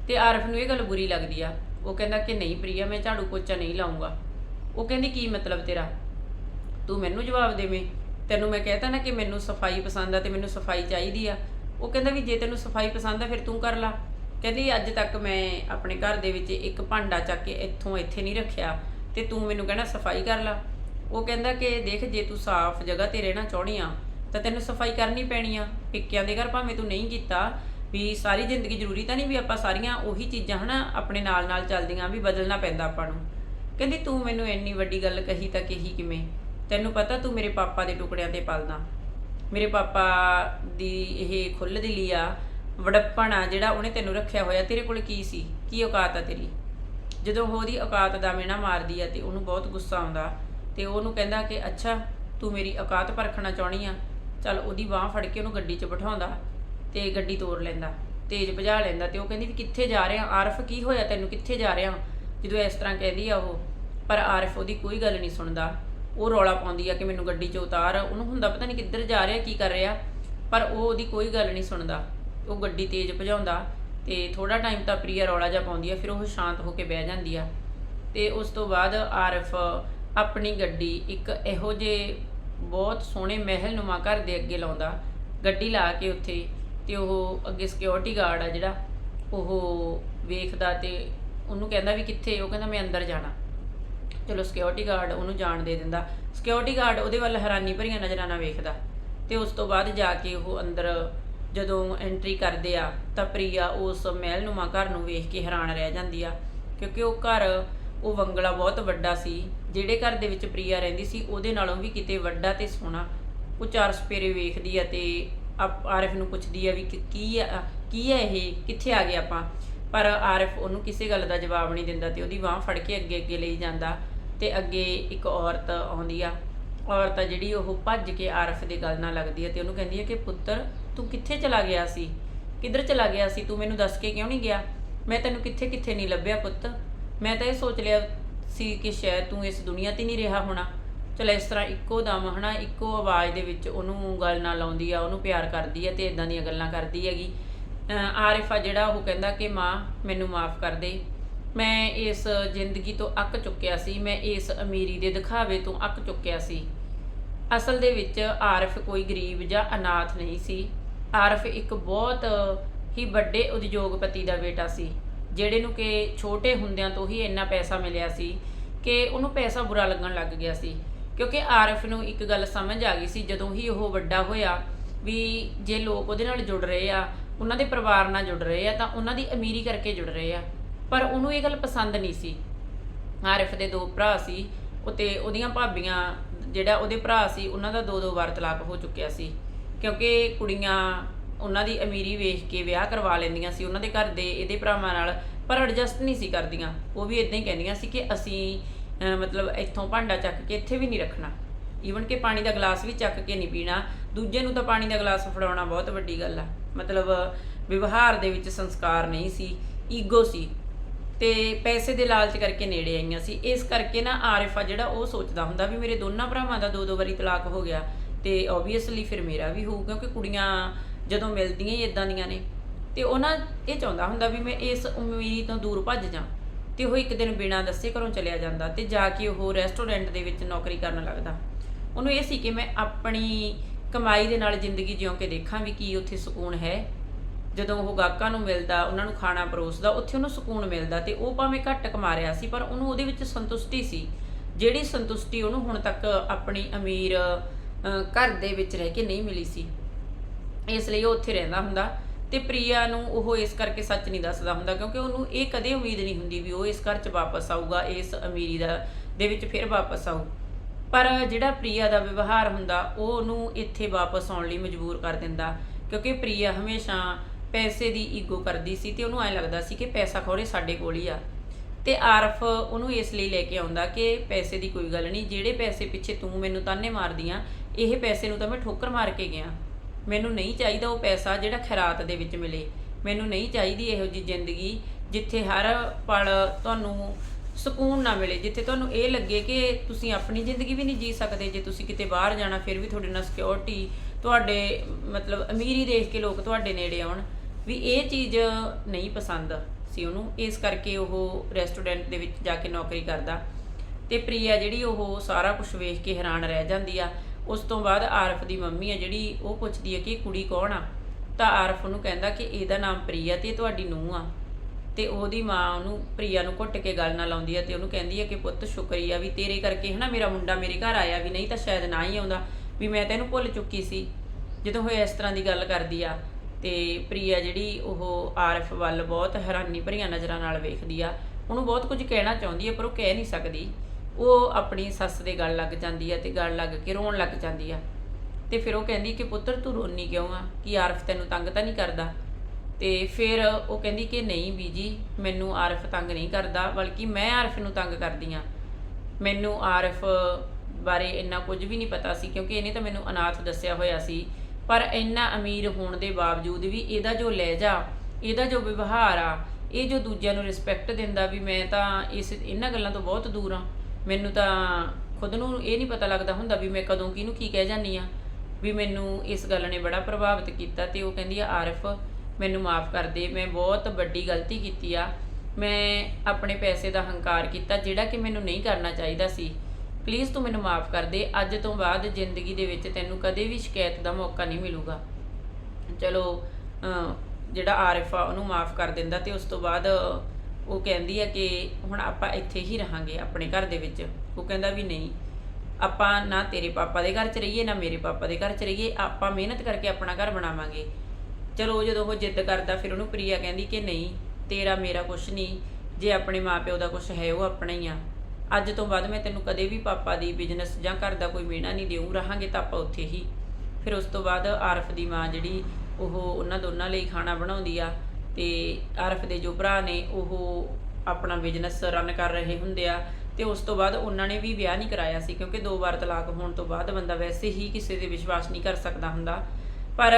ਤੇ ਆਰਫ ਨੂੰ ਇਹ ਗੱਲ ਬੁਰੀ ਲੱਗਦੀ ਆ। ਉਹ ਕਹਿੰਦਾ ਕਿ ਨਹੀਂ ਪ੍ਰੀਆ ਮੈਂ ਝਾੜੂ ਪੋਚਾ ਨਹੀਂ ਲਾਉਂਗਾ। ਉਹ ਕਹਿੰਦੀ, ਕੀ ਮਤਲਬ ਤੇਰਾ? ਤੂੰ ਮੈਨੂੰ ਜਵਾਬ ਦੇਵੇਂ। ਤੈਨੂੰ ਮੈਂ ਕਹਿਤਾ ਨਾ ਕਿ ਮੈਨੂੰ ਸਫ਼ਾਈ ਪਸੰਦ ਆ ਤੇ ਮੈਨੂੰ ਸਫ਼ਾਈ ਚਾਹੀਦੀ ਆ। ਉਹ ਕਹਿੰਦਾ ਵੀ ਜੇ ਤੈਨੂੰ ਸਫ਼ਾਈ ਪਸੰਦ ਆ ਫਿਰ ਤੂੰ ਕਰ ਲਾ। ਕਹਿੰਦੀ, ਅੱਜ ਤੱਕ ਮੈਂ ਆਪਣੇ ਘਰ ਦੇ ਵਿੱਚ ਇੱਕ ਭਾਂਡਾ ਚੱਕ ਕੇ ਇੱਥੋਂ ਇੱਥੇ ਨਹੀਂ ਰੱਖਿਆ ਤੇ ਤੂੰ ਮੈਨੂੰ ਕਹਿਣਾ ਸਫ਼ਾਈ ਕਰ ਲਾ। ਉਹ ਕਹਿੰਦਾ ਕਿ ਦੇਖ, ਜੇ ਤੂੰ ਸਾਫ਼ ਜਗ੍ਹਾ ਤੇ ਰਹਿਣਾ ਚਾਹਣੀ ਆ, ਤਾਂ ਤੈਨੂੰ ਸਫ਼ਾਈ ਕਰਨੀ ਪੈਣੀ ਆ। ਪਿੱਕਿਆਂ ਦੇ ਘਰ ਭਾਵੇਂ ਤੂੰ ਨਹੀਂ ਕੀਤਾ, ਵੀ ਸਾਰੀ ਜ਼ਿੰਦਗੀ ਜ਼ਰੂਰੀ ਤਾਂ ਨਹੀਂ ਵੀ ਆਪਾਂ ਸਾਰੀਆਂ ਉਹੀ ਚੀਜ਼ਾਂ ਹਨਾ ਆਪਣੇ ਨਾਲ ਨਾਲ ਚੱਲਦੀਆਂ, ਵੀ ਬਦਲਣਾ ਪੈਂਦਾ ਆਪਾਂ ਨੂੰ। ਕਹਿੰਦੀ, ਤੂੰ ਮੈਨੂੰ ਇੰਨੀ ਵੱਡੀ ਗੱਲ ਕਹੀ ਤਾਂ ਕਹੀ ਕਿਵੇਂ? ਤੈਨੂੰ ਪਤਾ ਤੂੰ ਮੇਰੇ ਪਾਪਾ ਦੇ ਟੁਕੜਿਆਂ ਤੇ ਪਲਦਾ। ਮੇਰੇ ਪਾਪਾ ਦੀ ਇਹ ਖੁੱਲ੍ਹ ਦਿਲੀ ਆ ਵੜਪਣ ਆ ਜਿਹੜਾ ਉਹਨੇ ਤੈਨੂੰ ਰੱਖਿਆ ਹੋਇਆ, ਤੇਰੇ ਕੋਲ ਕੀ ਸੀ? ਕੀ ਔਕਾਤ ਆ ਤੇਰੀ? ਜਦੋਂ ਉਹ ਉਹਦੀ ਔਕਾਤ ਦਾ ਮੇਣਾ ਮਾਰਦੀ ਆ ਤੇ ਉਹਨੂੰ ਬਹੁਤ ਗੁੱਸਾ ਆਉਂਦਾ, ਤੇ ਉਹਨੂੰ ਕਹਿੰਦਾ ਕਿ, ਅੱਛਾ, ਤੂੰ ਮੇਰੀ ਔਕਾਤ ਪਰਖਣਾ ਚਾਹਣੀ ਆ। ਚੱਲ ਉਹਦੀ ਬਾਹ ਫੜ ਕੇ ਉਹਨੂੰ ਗੱਡੀ 'ਚ ਬਿਠਾਉਂਦਾ ਤੇ ਗੱਡੀ ਤੋੜ ਲੈਂਦਾ, ਤੇਜ਼ ਭਜਾ ਲੈਂਦਾ ਤੇ ਉਹ ਕਹਿੰਦੀ ਵੀ ਕਿੱਥੇ ਜਾ ਰਿਹਾ? ਆਰਫ, ਕੀ ਹੋਇਆ ਤੈਨੂੰ? ਕਿੱਥੇ ਜਾ ਰਿਹਾ? ਜਦੋਂ ਇਸ ਤਰ੍ਹਾਂ ਕਹਿੰਦੀ ਆ ਉਹ, ਪਰ ਆਰਫ ਉਹਦੀ ਕੋਈ ਗੱਲ ਨਹੀਂ ਸੁਣਦਾ। ਉਹ ਰੌਲਾ ਪਾਉਂਦੀ ਆ ਕਿ ਮੈਨੂੰ ਗੱਡੀ 'ਚ ਉਤਾਰ। ਉਹਨੂੰ ਹੁੰਦਾ ਪਤਾ ਨਹੀਂ ਕਿੱਧਰ ਜਾ ਰਿਹਾ, ਕੀ ਕਰ ਰਿਹਾ, ਪਰ ਉਹ ਉਹਦੀ ਕੋਈ ਗੱਲ ਨਹੀਂ ਸੁਣਦਾ। ਉਹ ਗੱਡੀ ਤੇਜ਼ ਭਜਾਉਂਦਾ ਤੇ ਥੋੜਾ ਟਾਈਮ ਤਾਂ ਪ੍ਰੀਆ ਰੌਲਾ ਜਾ ਪਾਉਂਦੀ ਆ, ਫਿਰ ਉਹ ਸ਼ਾਂਤ ਹੋ ਕੇ ਬਹਿ ਜਾਂਦੀ ਆ। ਤੇ ਉਸ ਤੋਂ ਬਾਅਦ ਆਰਫ ਆਪਣੀ ਗੱਡੀ ਇੱਕ ਇਹੋ ਜਿਹੇ ਬਹੁਤ ਸੋਹਣੇ ਮਹਿਲ ਨੁਮਾ ਘਰ ਦੇ ਅੱਗੇ ਲਾਉਂਦਾ, ਗੱਡੀ ਲਾ ਕੇ ਉੱਥੇ ਤੇ ਉਹ ਅੱਗੇ ਸਿਕਿਉਰਿਟੀ ਗਾਰਡ ਆ ਜਿਹੜਾ, ਉਹ ਵੇਖਦਾ ਤੇ ਉਹਨੂੰ ਕਹਿੰਦਾ ਵੀ ਕਿੱਥੇ, ਉਹ ਕਹਿੰਦਾ ਮੈਂ ਅੰਦਰ ਜਾਣਾ। ਚਲੋ ਸਿਕਿਉਰਿਟੀ ਗਾਰਡ ਉਹਨੂੰ ਜਾਣ ਦੇ ਦਿੰਦਾ। ਸਿਕਿਉਰਿਟੀ ਗਾਰਡ ਉਹਦੇ ਵੱਲ ਹੈਰਾਨੀ ਭਰੀਆਂ ਨਜ਼ਰਾਂ ਨਾਲ ਵੇਖਦਾ ਤੇ ਉਸ ਤੋਂ ਬਾਅਦ ਜਾ ਕੇ ਉਹ ਅੰਦਰ ਜਦੋਂ ਐਂਟਰੀ ਕਰਦੇ ਆ, ਤਾਂ ਪ੍ਰਿਆ ਉਸ ਮਹਿਲ ਮਹਿਲਨੁਮਾ ਘਰ ਨੂੰ ਵੇਖ ਕੇ ਹੈਰਾਨ ਰਹਿ ਜਾਂਦੀ ਆ, ਕਿਉਂਕਿ ਉਹ ਘਰ, ਉਹ ਬੰਗਲਾ ਬਹੁਤ ਵੱਡਾ ਸੀ, ਜਿਹੜੇ ਘਰ ਦੇ ਵਿੱਚ ਪ੍ਰਿਆ ਰਹਿੰਦੀ ਸੀ, ਉਹਦੇ ਨਾਲੋਂ ਵੀ ਕਿਤੇ ਵੱਡਾ ਤੇ ਸੋਹਣਾ। ਉਹ ਚਾਰ ਸਪੇਰੇ ਵੇਖਦੀ ਆ ਤੇ ਆਪ- ਆਰਿਫ ਨੂੰ ਪੁੱਛਦੀ ਆ ਵੀ ਕਿ- ਕੀ ਆ, ਕੀ ਹੈ ਇਹ, ਕਿੱਥੇ ਆ ਗਿਆ ਆਪਾਂ? ਪਰ ਆਰਿਫ ਉਹਨੂੰ ਕਿਸੇ ਗੱਲ ਦਾ ਜਵਾਬ ਨਹੀਂ ਦਿੰਦਾ ਤੇ ਉਹਦੀ ਬਾਹ ਫੜ ਕੇ ਅੱਗੇ ਅੱਗੇ ਲਈ ਜਾਂਦਾ ਤੇ ਅੱਗੇ ਇੱਕ ਔਰਤ ਆਉਂਦੀ ਆ। ਔਰਤ ਆ ਜਿਹੜੀ ਉਹ ਭੱਜ ਕੇ ਆਰਿਫ ਦੇ ਗੱਲ ਨਾਲ ਲੱਗਦੀ ਹੈ ਤੇ ਉਹਨੂੰ ਕਹਿੰਦੀ ਹੈ ਕਿ ਪੁੱਤਰ, ਤੂੰ ਕਿੱਥੇ ਚਲਾ ਗਿਆ ਸੀ? ਕਿੱਧਰ ਚਲਾ ਗਿਆ ਸੀ? ਤੂੰ ਮੈਨੂੰ ਦੱਸ ਕੇ ਕਿਉਂ ਨਹੀਂ ਗਿਆ? ਮੈਂ ਤੈਨੂੰ ਕਿੱਥੇ ਕਿੱਥੇ ਨਹੀਂ ਲੱਭਿਆ ਪੁੱਤ। ਮੈਂ ਤਾਂ ਇਹ ਸੋਚ ਲਿਆ ਸੀ ਕਿ ਸ਼ਾਇਦ ਤੂੰ ਇਸ ਦੁਨੀਆ ਤੇ ਨਹੀਂ ਰਿਹਾ ਹੋਣਾ। ਚਲ ਇਸ ਤਰ੍ਹਾਂ ਇੱਕੋ ਦਮ, ਹਨਾ, ਇੱਕੋ ਆਵਾਜ਼ ਦੇ ਵਿੱਚ ਉਹਨੂੰ ਗੱਲ ਨਾਲ ਲਾਉਂਦੀ ਆ, ਉਹਨੂੰ ਪਿਆਰ ਕਰਦੀ ਆ ਤੇ ਇਦਾਂ ਦੀਆਂ ਗੱਲਾਂ ਕਰਦੀ ਹੈਗੀ। ਅਹ ਆਰਿਫਾ ਜਿਹੜਾ ਉਹ ਕਹਿੰਦਾ ਕਿ ਮਾਂ, ਮੈਨੂੰ ਮਾਫ ਕਰ ਦੇ। ਮੈਂ ਇਸ ਜ਼ਿੰਦਗੀ ਤੋਂ ਅੱਕ ਚੁੱਕਿਆ ਸੀ, ਮੈਂ ਇਸ ਅਮੀਰੀ ਦੇ ਦਿਖਾਵੇ ਤੋਂ ਅੱਕ ਚੁੱਕਿਆ ਸੀ। ਅਸਲ ਦੇ ਵਿੱਚ ਆਰਫ ਕੋਈ ਗਰੀਬ ਜਾਂ ਅਨਾਥ ਨਹੀਂ ਸੀ। ਆਰਫ ਇੱਕ ਬਹੁਤ ਹੀ ਵੱਡੇ ਉਦਯੋਗਪਤੀ ਦਾ ਬੇਟਾ ਸੀ, ਜਿਹੜੇ ਨੂੰ ਕਿ ਛੋਟੇ ਹੁੰਦਿਆਂ ਤੋਂ ਹੀ ਇੰਨਾ ਪੈਸਾ ਮਿਲਿਆ ਸੀ ਕਿ ਉਹਨੂੰ ਪੈਸਾ ਬੁਰਾ ਲੱਗਣ ਲੱਗ ਗਿਆ ਸੀ। ਕਿਉਂਕਿ ਆਰਫ ਨੂੰ ਇੱਕ ਗੱਲ ਸਮਝ ਆ ਗਈ ਸੀ, ਜਦੋਂ ਹੀ ਉਹ ਵੱਡਾ ਹੋਇਆ ਵੀ ਜੇ ਲੋਕ ਉਹਦੇ ਨਾਲ ਜੁੜ ਰਹੇ ਆ, ਉਹਨਾਂ ਦੇ ਪਰਿਵਾਰ ਨਾਲ ਜੁੜ ਰਹੇ ਆ, ਤਾਂ ਉਹਨਾਂ ਦੀ ਅਮੀਰੀ ਕਰਕੇ ਜੁੜ ਰਹੇ ਆ। ਪਰ ਉਹਨੂੰ ਇਹ ਗੱਲ ਪਸੰਦ ਨਹੀਂ ਸੀ। ਆਰਿਫ ਦੇ ਦੋ ਭਰਾ ਸੀ ਉਹ ਤੇ ਉਹਦੀਆਂ ਭਾਬੀਆਂ ਜਿਹੜਾ ਉਹਦੇ ਭਰਾ ਸੀ, ਉਹਨਾਂ ਦਾ ਦੋ ਦੋ ਵਾਰ ਤਲਾਕ ਹੋ ਚੁੱਕਿਆ ਸੀ। ਕਿਉਂਕਿ ਕੁੜੀਆਂ ਉਹਨਾਂ ਦੀ ਅਮੀਰੀ ਵੇਖ ਕੇ ਵਿਆਹ ਕਰਵਾ ਲੈਂਦੀਆਂ ਸੀ, ਉਹਨਾਂ ਦੇ ਘਰ ਦੇ ਇਹਦੇ ਭਰਾਵਾਂ ਨਾਲ, ਪਰ ਐਡਜਸਟ ਨਹੀਂ ਸੀ ਕਰਦੀਆਂ। ਉਹ ਵੀ ਇਦਾਂ ਹੀ ਕਹਿੰਦੀਆਂ ਸੀ ਕਿ ਅਸੀਂ ਮਤਲਬ ਇੱਥੋਂ ਭਾਂਡਾ ਚੱਕ ਕੇ ਇੱਥੇ ਵੀ ਨਹੀਂ ਰੱਖਣਾ। ਈਵਨ ਕਿ ਪਾਣੀ ਦਾ ਗਲਾਸ ਵੀ ਚੱਕ ਕੇ ਨਹੀਂ ਪੀਣਾ। ਦੂਜੇ ਨੂੰ ਤਾਂ ਪਾਣੀ ਦਾ ਗਲਾਸ ਫੜਾਉਣਾ ਬਹੁਤ ਵੱਡੀ ਗੱਲ ਆ। ਮਤਲਬ ਵਿਵਹਾਰ ਦੇ ਵਿੱਚ ਸੰਸਕਾਰ ਨਹੀਂ ਸੀ ਈਗੋ ਸੀ। ਤੇ ਪੈਸੇ ਦੇ ਲਾਲਚ ਕਰਕੇ ਨੇੜੇ ਆਈਆਂ ਸੀ। ਇਸ ਕਰਕੇ ਨਾ ਆਰਿਫਾ ਜਿਹੜਾ ਉਹ ਸੋਚਦਾ ਹੁੰਦਾ ਵੀ ਮੇਰੇ ਦੋਨਾਂ ਭਰਾਵਾਂ ਦਾ ਦੋ ਦੋ ਵਾਰੀ ਤਲਾਕ ਹੋ ਗਿਆ ਤੇ ਓਬਵੀਅਸਲੀ ਫਿਰ ਮੇਰਾ ਵੀ ਹੋਊ, ਕਿਉਂਕਿ ਕੁੜੀਆਂ ਜਦੋਂ ਮਿਲਦੀਆਂ ਹੀ ਇਦਾਂ ਦੀਆਂ ਨੇ। ਤੇ ਉਹਨਾਂ ਇਹ ਚਾਹੁੰਦਾ ਹੁੰਦਾ ਵੀ ਮੈਂ ਇਸ ਉਮੀਦ ਤੋਂ ਦੂਰ ਭੱਜ ਜਾ ਤੇ ਉਹ ਇੱਕ ਦਿਨ ਬਿਨਾਂ ਦੱਸੇ ਘਰੋਂ ਚਲਿਆ ਜਾਂਦਾ ਤੇ ਜਾ ਕੇ ਉਹ ਰੈਸਟੋਰੈਂਟ ਦੇ ਵਿੱਚ ਨੌਕਰੀ ਕਰਨ ਲੱਗਦਾ। ਉਹਨੂੰ ਇਹ ਸੀ ਕਿ ਮੈਂ ਆਪਣੀ ਕਮਾਈ ਦੇ ਨਾਲ ਜ਼ਿੰਦਗੀ ਜਿਉਂ ਕੇ ਦੇਖਾਂ ਵੀ ਕੀ ਉੱਥੇ ਸਕੂਨ ਹੈ ਜਦੋਂ ਉਹ ਗਾਹਕਾਂ ਨੂੰ ਮਿਲਦਾ, ਉਹਨਾਂ ਨੂੰ ਖਾਣਾ ਪਰੋਸਦਾ, ਉੱਥੇ ਉਹਨੂੰ ਸਕੂਨ ਮਿਲਦਾ ਤੇ ਉਹ ਭਾਵੇਂ ਘੱਟ ਕਮਾ ਰਿਹਾ ਸੀ, ਪਰ ਉਹਨੂੰ ਉਹਦੇ ਵਿੱਚ ਸੰਤੁਸ਼ਟੀ ਸੀ। ਜਿਹੜੀ ਸੰਤੁਸ਼ਟੀ ਉਹਨੂੰ ਹੁਣ ਤੱਕ ਆਪਣੀ ਅਮੀਰ ਘਰ ਦੇ ਵਿੱਚ ਰਹਿ ਕੇ ਨਹੀਂ ਮਿਲੀ ਸੀ। ਇਸ ਲਈ ਉਹ ਉੱਥੇ ਰਹਿੰਦਾ ਹੁੰਦਾ ਤੇ ਪ੍ਰਿਆ ਨੂੰ ਉਹ ਇਸ ਕਰਕੇ ਸੱਚ ਨਹੀਂ ਦੱਸਦਾ ਹੁੰਦਾ ਕਿਉਂਕਿ ਉਹਨੂੰ ਇਹ ਕਦੇ ਉਮੀਦ ਨਹੀਂ ਹੁੰਦੀ ਵੀ ਉਹ ਇਸ ਘਰ 'ਚ ਵਾਪਸ ਆਊਗਾ, ਇਸ ਅਮੀਰੀ ਦਾ, ਦੇ ਵਿੱਚ ਫਿਰ ਵਾਪਸ ਆਊ। ਪਰ ਜਿਹੜਾ ਪ੍ਰਿਆ ਦਾ ਵਿਵਹਾਰ ਹੁੰਦਾ, ਉਹ ਉਹਨੂੰ ਇੱਥੇ ਵਾਪਸ ਆਉਣ ਲਈ ਮਜਬੂਰ ਕਰ ਦਿੰਦਾ ਕਿਉਂਕਿ ਪ੍ਰਿਆ ਹਮੇਸ਼ਾ ਪੈਸੇ ਦੀ ਈਗੋ ਕਰਦੀ ਸੀ ਤੇ ਉਹਨੂੰ ਐ ਲੱਗਦਾ ਸੀ ਕਿ ਪੈਸਾ ਖੋਰੇ ਸਾਡੇ ਕੋਲ ਹੀ ਆ। ਤੇ ਆਰਫ ਉਹਨੂੰ ਇਸ ਲਈ ਲੈ ਕੇ ਆਉਂਦਾ ਕਿ ਪੈਸੇ ਦੀ ਕੋਈ ਗੱਲ ਨਹੀਂ, ਜਿਹੜੇ ਪੈਸੇ ਪਿੱਛੇ ਤੂੰ ਮੈਨੂੰ ਤਾਨੇ ਮਾਰਦੀਆਂ, ਇਹ ਪੈਸੇ ਨੂੰ ਤਾਂ ਮੈਂ ਠੋਕਰ ਮਾਰ ਕੇ ਗਿਆ। ਮੈਨੂੰ ਨਹੀਂ ਚਾਹੀਦਾ ਉਹ ਪੈਸਾ ਜਿਹੜਾ ਖੈਰਾਤ ਦੇ ਵਿੱਚ ਮਿਲੇ। ਮੈਨੂੰ ਨਹੀਂ ਚਾਹੀਦੀ ਇਹੋ ਜੀ ਜ਼ਿੰਦਗੀ ਜਿੱਥੇ ਹਰ ਪਲ ਤੁਹਾਨੂੰ ਸਕੂਨ ਨਾ ਮਿਲੇ, ਜਿੱਥੇ ਤੁਹਾਨੂੰ ਇਹ ਲੱਗੇ ਕਿ ਤੁਸੀਂ ਆਪਣੀ ਜ਼ਿੰਦਗੀ ਵੀ ਨਹੀਂ ਜੀ ਸਕਦੇ, ਜੇ ਤੁਸੀਂ ਕਿਤੇ ਬਾਹਰ ਜਾਣਾ ਫਿਰ ਵੀ ਤੁਹਾਡੇ ਨਾਲ ਸਿਕਿਉਰਿਟੀ ਤੁਹਾਡੇ ਮਤਲਬ ਅਮੀਰੀ ਦੇਖ ਕੇ ਲੋਕ ਤੁਹਾਡੇ ਨੇੜੇ ਆਉਣ। ਵੀ ਇਹ ਚੀਜ਼ ਨਹੀਂ ਪਸੰਦ ਸੀ ਉਹਨੂੰ। ਇਸ ਕਰਕੇ ਉਹ ਰੈਸਟੋਰੈਂਟ ਦੇ ਵਿੱਚ ਜਾ ਕੇ ਨੌਕਰੀ ਕਰਦਾ। ਤੇ ਪ੍ਰਿਆ ਜਿਹੜੀ ਉਹ ਸਾਰਾ ਕੁਝ ਵੇਖ ਕੇ ਹੈਰਾਨ ਰਹਿ ਜਾਂਦੀ ਆ। ਉਸ ਤੋਂ ਬਾਅਦ ਆਰਫ ਦੀ ਮੰਮੀ ਆ ਜਿਹੜੀ, ਉਹ ਪੁੱਛਦੀ ਆ ਕਿ ਇਹ ਕੁੜੀ ਕੌਣ ਆ? ਤਾਂ ਆਰਫ ਨੂੰ ਕਹਿੰਦਾ ਕਿ ਇਹਦਾ ਨਾਮ ਪ੍ਰਿਆ ਤੇ ਇਹ ਤੁਹਾਡੀ ਨੂੰਹ ਆ। ਤੇ ਉਹਦੀ ਮਾਂ ਉਹਨੂੰ, ਪ੍ਰਿਆ ਨੂੰ ਘੁੱਟ ਕੇ ਗੱਲ ਨਾਲ ਲਾਉਂਦੀ ਆ ਤੇ ਉਹਨੂੰ ਕਹਿੰਦੀ ਆ ਕਿ ਪੁੱਤ ਸ਼ੁਕਰੀਆ ਵੀ ਤੇਰੇ ਕਰਕੇ ਹਨਾ ਮੇਰਾ ਮੁੰਡਾ ਮੇਰੇ ਘਰ ਆਇਆ ਵੀ ਨਹੀਂ ਤਾਂ ਸ਼ਾਇਦ ਨਾ ਹੀ ਆਉਂਦਾ। ਵੀ ਮੈਂ ਤਾਂ ਇਹਨੂੰ ਭੁੱਲ ਚੁੱਕੀ ਸੀ। ਜਦੋਂ ਉਹ ਇਸ ਤਰ੍ਹਾਂ ਦੀ ਗੱਲ ਕਰਦੀ ਆ ਤੇ ਪ੍ਰਿਆ ਜਿਹੜੀ ਉਹ ਆਰਫ ਵੱਲ ਬਹੁਤ ਹੈਰਾਨੀ ਭਰੀਆਂ ਨਜ਼ਰਾਂ ਨਾਲ ਵੇਖਦੀ ਆ। ਉਹਨੂੰ ਬਹੁਤ ਕੁਝ ਕਹਿਣਾ ਚਾਹੁੰਦੀ ਆ, ਪਰ ਉਹ ਕਹਿ ਨਹੀਂ ਸਕਦੀ। ਉਹ ਆਪਣੀ ਸੱਸ ਦੇ ਗੱਲ ਲੱਗ ਜਾਂਦੀ ਆ ਤੇ ਗੱਲ ਲੱਗ ਕੇ ਰੋਣ ਲੱਗ ਜਾਂਦੀ ਆ। ਤੇ ਫਿਰ ਉਹ ਕਹਿੰਦੀ ਕਿ ਪੁੱਤਰ ਤੂੰ ਰੋਣੀ ਕਿਉਂ ਆ? ਕਿ ਆਰਫ ਤੈਨੂੰ ਤੰਗ ਤਾਂ ਨਹੀਂ ਕਰਦਾ? ਤੇ ਫਿਰ ਉਹ ਕਹਿੰਦੀ ਕਿ ਨਹੀਂ ਬੀਜੀ, ਮੈਨੂੰ ਆਰਫ ਤੰਗ ਨਹੀਂ ਕਰਦਾ, ਬਲਕਿ ਮੈਂ ਆਰਫ ਨੂੰ ਤੰਗ ਕਰਦੀ ਆ। ਮੈਨੂੰ ਆਰਫ ਬਾਰੇ ਇੰਨਾ ਕੁਝ ਵੀ ਨਹੀਂ ਪਤਾ ਸੀ, ਕਿਉਂਕਿ ਇਹਨੇ ਤਾਂ ਮੈਨੂੰ ਅਨਾਥ ਦੱਸਿਆ ਹੋਇਆ ਸੀ ਪਰ ਇੰਨਾ ਅਮੀਰ ਹੋਣ ਦੇ ਬਾਵਜੂਦ ਵੀ ਇਹਦਾ ਜੋ ਲਹਿਜਾ, ਇਹਦਾ ਜੋ ਵਿਵਹਾਰ ਆ, ਇਹ ਜੋ ਦੂਜਿਆਂ ਨੂੰ ਰਿਸਪੈਕਟ ਦਿੰਦਾ ਵੀ ਮੈਂ ਤਾਂ ਇਸ, ਇਹਨਾਂ ਗੱਲਾਂ ਤੋਂ ਬਹੁਤ ਦੂਰ ਆ ਮੈਨੂੰ ਤਾਂ ਖੁਦ ਨੂੰ ਇਹ ਨਹੀਂ ਪਤਾ ਲੱਗਦਾ ਹੁੰਦਾ ਵੀ ਮੈਂ ਕਦੋਂ ਕਿਹਨੂੰ ਕੀ ਕਹਿ ਜਾਨੀ ਆ ਵੀ ਮੈਨੂੰ ਇਸ ਗੱਲ ਨੇ ਬੜਾ ਪ੍ਰਭਾਵਿਤ ਕੀਤਾ ਤੇ ਉਹ ਕਹਿੰਦੀ ਆ, ਆਰਿਫ, ਮੈਨੂੰ ਮਾਫ ਕਰ ਦੇ, ਮੈਂ ਬਹੁਤ ਵੱਡੀ ਗਲਤੀ ਕੀਤੀ ਆ। ਮੈਂ ਆਪਣੇ ਪੈਸੇ ਦਾ ਹੰਕਾਰ ਕੀਤਾ ਜਿਹੜਾ ਕਿ ਮੈਨੂੰ ਨਹੀਂ ਕਰਨਾ ਚਾਹੀਦਾ ਸੀ। ਪਲੀਜ਼ ਤੂੰ ਮੈਨੂੰ ਮਾਫ ਕਰ ਦੇ, ਅੱਜ ਤੋਂ ਬਾਅਦ ਜ਼ਿੰਦਗੀ ਦੇ ਵਿੱਚ ਤੈਨੂੰ ਕਦੇ ਵੀ ਸ਼ਿਕਾਇਤ ਦਾ ਮੌਕਾ ਨਹੀਂ ਮਿਲੂਗਾ। ਚਲੋ ਜਿਹੜਾ ਆਰਿਫ ਆ ਉਹਨੂੰ ਮਾਫ ਕਰ ਦਿੰਦਾ ਤੇ ਉਸ ਤੋਂ ਬਾਅਦ ਉਹ ਕਹਿੰਦੀ ਆ ਕਿ ਹੁਣ ਆਪਾਂ ਇੱਥੇ ਹੀ ਰਹਾਂਗੇ ਆਪਣੇ ਘਰ ਦੇ ਵਿੱਚ। ਉਹ ਕਹਿੰਦਾ ਵੀ ਨਹੀਂ, ਆਪਾਂ ਨਾ ਤੇਰੇ ਪਾਪਾ ਦੇ ਘਰ 'ਚ ਰਹੀਏ, ਨਾ ਮੇਰੇ ਪਾਪਾ ਦੇ ਘਰ 'ਚ ਰਹੀਏ, ਆਪਾਂ ਮਿਹਨਤ ਕਰਕੇ ਆਪਣਾ ਘਰ ਬਣਾਵਾਂਗੇ। ਚਲੋ ਜਦੋਂ ਉਹ ਜਿੱਦ ਕਰਦਾ ਫਿਰ ਉਹਨੂੰ ਪ੍ਰਿਆ ਕਹਿੰਦੀ ਕਿ ਨਹੀਂ, ਤੇਰਾ ਮੇਰਾ ਕੁਛ ਨਹੀਂ, ਜੇ ਆਪਣੇ ਮਾਪਿਓ ਦਾ ਕੁਛ ਹੈ ਉਹ ਆਪਣਾ ਹੀ ਆ। ਅੱਜ ਤੋਂ ਬਾਅਦ ਮੈਂ ਤੈਨੂੰ ਕਦੇ ਵੀ ਪਾਪਾ ਦੀ ਬਿਜ਼ਨਸ ਜਾਂ ਘਰ ਦਾ ਕੋਈ ਮਿਹਣਾ ਨਹੀਂ ਦੇਊ, ਰਹਾਂਗੇ ਤਾਂ ਆਪਾਂ ਉੱਥੇ ਹੀ। ਫਿਰ ਉਸ ਤੋਂ ਬਾਅਦ ਆਰਫ ਦੀ ਮਾਂ ਜਿਹੜੀ, ਉਹ ਉਹਨਾਂ ਦੋਨਾਂ ਲਈ ਖਾਣਾ ਬਣਾਉਂਦੀ ਆ ਤੇ ਆਰਫ ਦੇ ਜੋ ਭਰਾ ਨੇ, ਉਹ ਆਪਣਾ ਬਿਜ਼ਨਸ ਰਨ ਕਰ ਰਹੇ ਹੁੰਦੇ ਆ ਤੇ ਉਸ ਤੋਂ ਬਾਅਦ ਉਹਨਾਂ ਨੇ ਵੀ ਵਿਆਹ ਨਹੀਂ ਕਰਾਇਆ ਸੀ ਕਿਉਂਕਿ ਦੋ ਵਾਰ ਤਲਾਕ ਹੋਣ ਤੋਂ ਬਾਅਦ ਬੰਦਾ ਵੈਸੇ ਹੀ ਕਿਸੇ ਤੇ ਵਿਸ਼ਵਾਸ ਨਹੀਂ ਕਰ ਸਕਦਾ ਹੁੰਦਾ। ਪਰ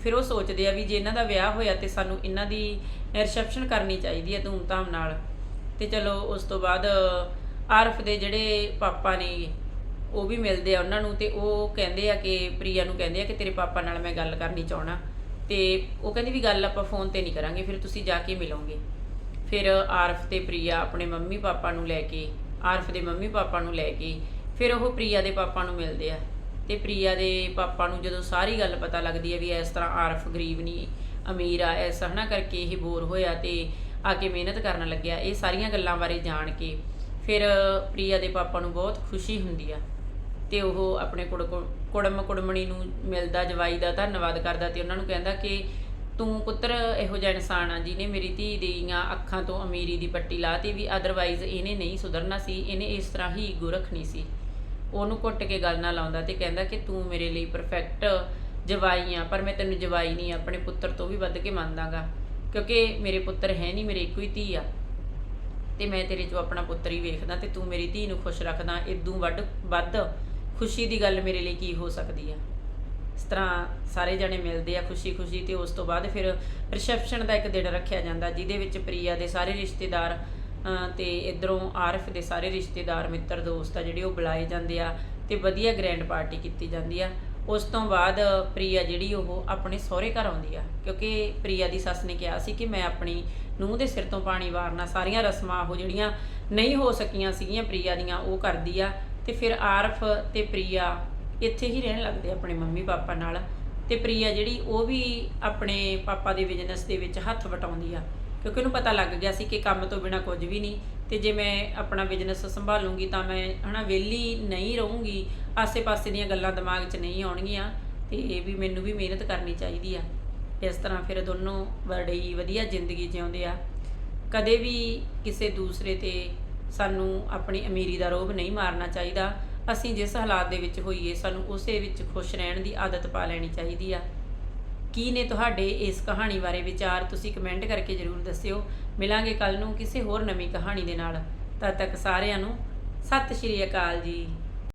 ਫਿਰ ਉਹ ਸੋਚਦੇ ਆ ਵੀ ਜੇ ਇਹਨਾਂ ਦਾ ਵਿਆਹ ਹੋਇਆ ਤੇ ਸਾਨੂੰ ਇਹਨਾਂ ਦੀ ਰਿਸੈਪਸ਼ਨ ਕਰਨੀ ਚਾਹੀਦੀ ਹੈ ਧੂਮਧਾਮ ਨਾਲ। ਤੇ ਚਲੋ ਉਸ ਤੋਂ ਬਾਅਦ ਆਰਫ ਦੇ ਜਿਹੜੇ ਪਾਪਾ ਨੇ, ਉਹ ਵੀ ਮਿਲਦੇ ਆ ਉਹਨਾਂ ਨੂੰ ਤੇ ਉਹ ਕਹਿੰਦੇ ਆ ਕਿ, ਪ੍ਰਿਆ ਨੂੰ ਕਹਿੰਦੇ ਆ ਕਿ ਤੇਰੇ ਪਾਪਾ ਨਾਲ ਮੈਂ ਗੱਲ ਕਰਨੀ ਚਾਹਣਾ ਤੇ ਉਹ ਕਹਿੰਦੀ ਵੀ ਗੱਲ ਆਪਾਂ ਫੋਨ ਤੇ ਨਹੀਂ ਕਰਾਂਗੇ, ਫਿਰ ਤੁਸੀਂ ਜਾ ਕੇ ਮਿਲੋਗੇ। ਫਿਰ ਆਰਫ ਤੇ ਪ੍ਰਿਆ ਆਪਣੇ ਮੰਮੀ ਪਾਪਾ ਨੂੰ ਲੈ ਕੇ, ਆਰਫ ਦੇ ਮੰਮੀ ਪਾਪਾ ਨੂੰ ਲੈ ਕੇ, ਫਿਰ ਉਹ ਪ੍ਰਿਆ ਦੇ ਪਾਪਾ ਨੂੰ ਮਿਲਦੇ ਆ। ਤੇ ਪ੍ਰਿਆ ਦੇ ਪਾਪਾ ਨੂੰ ਜਦੋਂ ਸਾਰੀ ਗੱਲ ਪਤਾ ਲੱਗਦੀ ਹੈ ਵੀ ਇਸ ਤਰ੍ਹਾਂ ਆਰਫ ਗਰੀਬ ਨਹੀਂ, ਅਮੀਰ ਆ ਐਸਾ ਹਨਾ ਕਰਕੇ ਇਹ ਬੋਰ ਹੋਇਆ ਤੇ ਆ ਕੇ ਮਿਹਨਤ ਕਰਨ ਲੱਗਿਆ। ਇਹ ਸਾਰੀਆਂ ਗੱਲਾਂ ਬਾਰੇ ਜਾਣ ਕੇ ਫਿਰ ਪ੍ਰਿਆ ਦੇ ਪਾਪਾ ਨੂੰ ਬਹੁਤ ਖੁਸ਼ੀ ਹੁੰਦੀ ਆ ਤੇ ਉਹ ਆਪਣੇ ਕੁੜ ਕੁੜਮ ਕੁੜਮਣੀ ਨੂੰ ਮਿਲਦਾ, ਜਵਾਈ ਦਾ ਧੰਨਵਾਦ ਕਰਦਾ ਤੇ ਉਹਨਾਂ ਨੂੰ ਕਹਿੰਦਾ ਕਿ ਤੂੰ ਪੁੱਤਰ ਇਹੋ ਜਿਹਾ ਇਨਸਾਨ ਆ ਜਿਹਨੇ ਮੇਰੀ ਧੀ ਦੀਆਂ ਅੱਖਾਂ ਤੋਂ ਅਮੀਰੀ ਦੀ ਪੱਟੀ ਲਾਤੀ ਵੀ ਅਦਰਵਾਈਜ਼ ਇਹਨੇ ਨਹੀਂ ਸੁਧਰਨਾ ਸੀ, ਇਹਨੇ ਇਸ ਤਰ੍ਹਾਂ ਹੀ ਈਗੋ ਰੱਖਣੀ ਸੀ। ਉਹਨੂੰ ਘੁੱਟ ਕੇ ਗੱਲ ਨਾਲ ਲਾਉਂਦਾ ਤੇ ਕਹਿੰਦਾ ਕਿ ਤੂੰ ਮੇਰੇ ਲਈ ਪਰਫੈਕਟ ਜਵਾਈ ਆ, ਪਰ ਮੈਂ ਤੈਨੂੰ ਜਵਾਈ ਨਹੀਂ, ਆਪਣੇ ਪੁੱਤਰ ਤੋਂ ਵੀ ਵੱਧ ਕੇ ਮੰਨਦਾਗਾ ਕਿਉਂਕਿ ਮੇਰੇ ਪੁੱਤਰ ਹੈ ਨਹੀਂ, ਮੇਰੇ ਇੱਕੋ ਹੀ ਧੀ ਆ। ਤੇ ਮੈਂ ਤੇਰੇ ਚੋਂ ਆਪਣਾ ਪੁੱਤਰ ਹੀ ਵੇਖਦਾ ਤੇ ਤੂੰ ਮੇਰੀ ਧੀ ਨੂੰ ਖੁਸ਼ ਰੱਖਦਾ ਇਦੋਂ ਵੱਡ ਵੱਧ ਖੁਸ਼ੀ ਦੀ ਗੱਲ ਮੇਰੇ ਲਈ ਕੀ ਹੋ ਸਕਦੀ ਆ? ਇਸ ਤਰ੍ਹਾਂ ਸਾਰੇ ਜਣੇ ਮਿਲਦੇ ਆ ਖੁਸ਼ੀ-ਖੁਸ਼ੀ ਤੇ ਉਸ ਤੋਂ ਬਾਅਦ ਫਿਰ ਰਿਸੈਪਸ਼ਨ ਦਾ ਇੱਕ ਦਿਨ ਰੱਖਿਆ ਜਾਂਦਾ ਜਿਹਦੇ ਵਿੱਚ ਪ੍ਰੀਆ ਦੇ ਸਾਰੇ ਰਿਸ਼ਤੇਦਾਰ ਅਹ, ਤੇ ਇਧਰੋਂ ਆਰਫ ਦੇ ਸਾਰੇ ਰਿਸ਼ਤੇਦਾਰ ਮਿੱਤਰ ਦੋਸਤ ਆ ਜਿਹੜੇ ਉਹ ਬੁਲਾਏ ਜਾਂਦੇ ਆ ਤੇ ਵਧੀਆ ਗ੍ਰੈਂਡ ਪਾਰਟੀ ਕੀਤੀ ਜਾਂਦੀ ਆ। ਉਸ ਤੋਂ ਬਾਅਦ ਪ੍ਰੀਆ ਜਿਹੜੀ ਉਹ ਆਪਣੇ ਸਹੁਰੇ ਘਰ ਆਉਂਦੀ ਆ ਕਿਉਂਕਿ ਪ੍ਰੀਆ ਦੀ ਸੱਸ ਨੇ ਕਿਹਾ ਸੀ ਕਿ ਮੈਂ ਆਪਣੀ ਨੂੰਹ ਦੇ ਸਿਰ ਤੋਂ ਪਾਣੀ ਵਾਰਨਾ, ਸਾਰੀਆਂ ਰਸਮਾਂ ਉਹ ਜਿਹੜੀਆਂ ਨਹੀਂ ਹੋ ਸਕੀਆਂ ਸੀਗੀਆਂ ਪ੍ਰੀਆ ਦੀਆਂ, ਉਹ ਕਰਦੀ ਆ। ਤੇ ਫਿਰ ਆਰਫ ਤੇ ਪ੍ਰੀਆ ਇੱਥੇ ਹੀ ਰਹਿਣ ਲੱਗਦੇ ਆਪਣੇ ਮੰਮੀ ਪਾਪਾ ਨਾਲ। ਤੇ ਪ੍ਰੀਆ ਜਿਹੜੀ, ਉਹ ਵੀ ਆਪਣੇ ਪਾਪਾ ਦੇ ਬਿਜ਼ਨਸ ਦੇ ਵਿੱਚ ਹੱਥ ਵਟਾਉਂਦੀ ਆ। ਕਿਉਂਕਿ ਉਹਨੂੰ ਪਤਾ ਲੱਗ ਗਿਆ ਸੀ ਕਿ ਕੰਮ ਤੋਂ ਬਿਨਾ ਕੁਝ ਵੀ ਨਹੀਂ। ਤੇ ਜੇ ਮੈਂ ਆਪਣਾ ਬਿਜ਼ਨਸ ਸੰਭਾਲੂੰਗੀ ਤਾਂ ਮੈਂ ਹਨਾ ਵਿਹਲੀ ਨਹੀਂ ਰਹੂੰਗੀ। ਆਸੇ-ਪਾਸੇ ਦੀਆਂ ਗੱਲਾਂ ਦਿਮਾਗ 'ਚ ਨਹੀਂ ਆਉਣਗੀਆਂ। ਤੇ ਇਹ ਵੀ ਮੈਨੂੰ ਵੀ ਮਿਹਨਤ ਕਰਨੀ ਚਾਹੀਦੀ ਆ। ਇਸ ਤਰ੍ਹਾਂ ਫਿਰ ਦੋਨੋਂ ਬੜੀ ਵਧੀਆ ਜ਼ਿੰਦਗੀ ਜਿਉਂਦੇ ਆ। ਕਦੇ ਵੀ ਕਿਸੇ ਦੂਸਰੇ ਤੇ ਸਾਨੂੰ ਆਪਣੀ ਅਮੀਰੀ ਦਾ ਰੋਬ ਨਹੀਂ ਮਾਰਨਾ ਚਾਹੀਦਾ। ਅਸੀਂ ਜਿਸ ਹਾਲਾਤ ਦੇ ਵਿੱਚ ਹੋਈਏ, ਸਾਨੂੰ ਉਸੇ ਵਿੱਚ ਖੁਸ਼ ਰਹਿਣ ਦੀ ਆਦਤ ਪਾ ਲੈਣੀ ਚਾਹੀਦੀ ਆ। ਕੀ ਨੇ ਤੁਹਾਡੇ ਇਸ ਕਹਾਣੀ ਬਾਰੇ ਵਿਚਾਰ ਤੁਸੀਂ ਕਮੈਂਟ ਕਰਕੇ ਜਰੂਰ ਦੱਸਿਓ। ਮਿਲਾਂਗੇ ਕੱਲ ਨੂੰ ਕਿਸੇ ਹੋਰ ਨਵੀਂ ਕਹਾਣੀ ਦੇ ਨਾਲ। ਤਦ ਤੱਕ ਸਾਰਿਆਂ ਨੂੰ ਸਤਿ ਸ਼੍ਰੀ ਅਕਾਲ ਜੀ।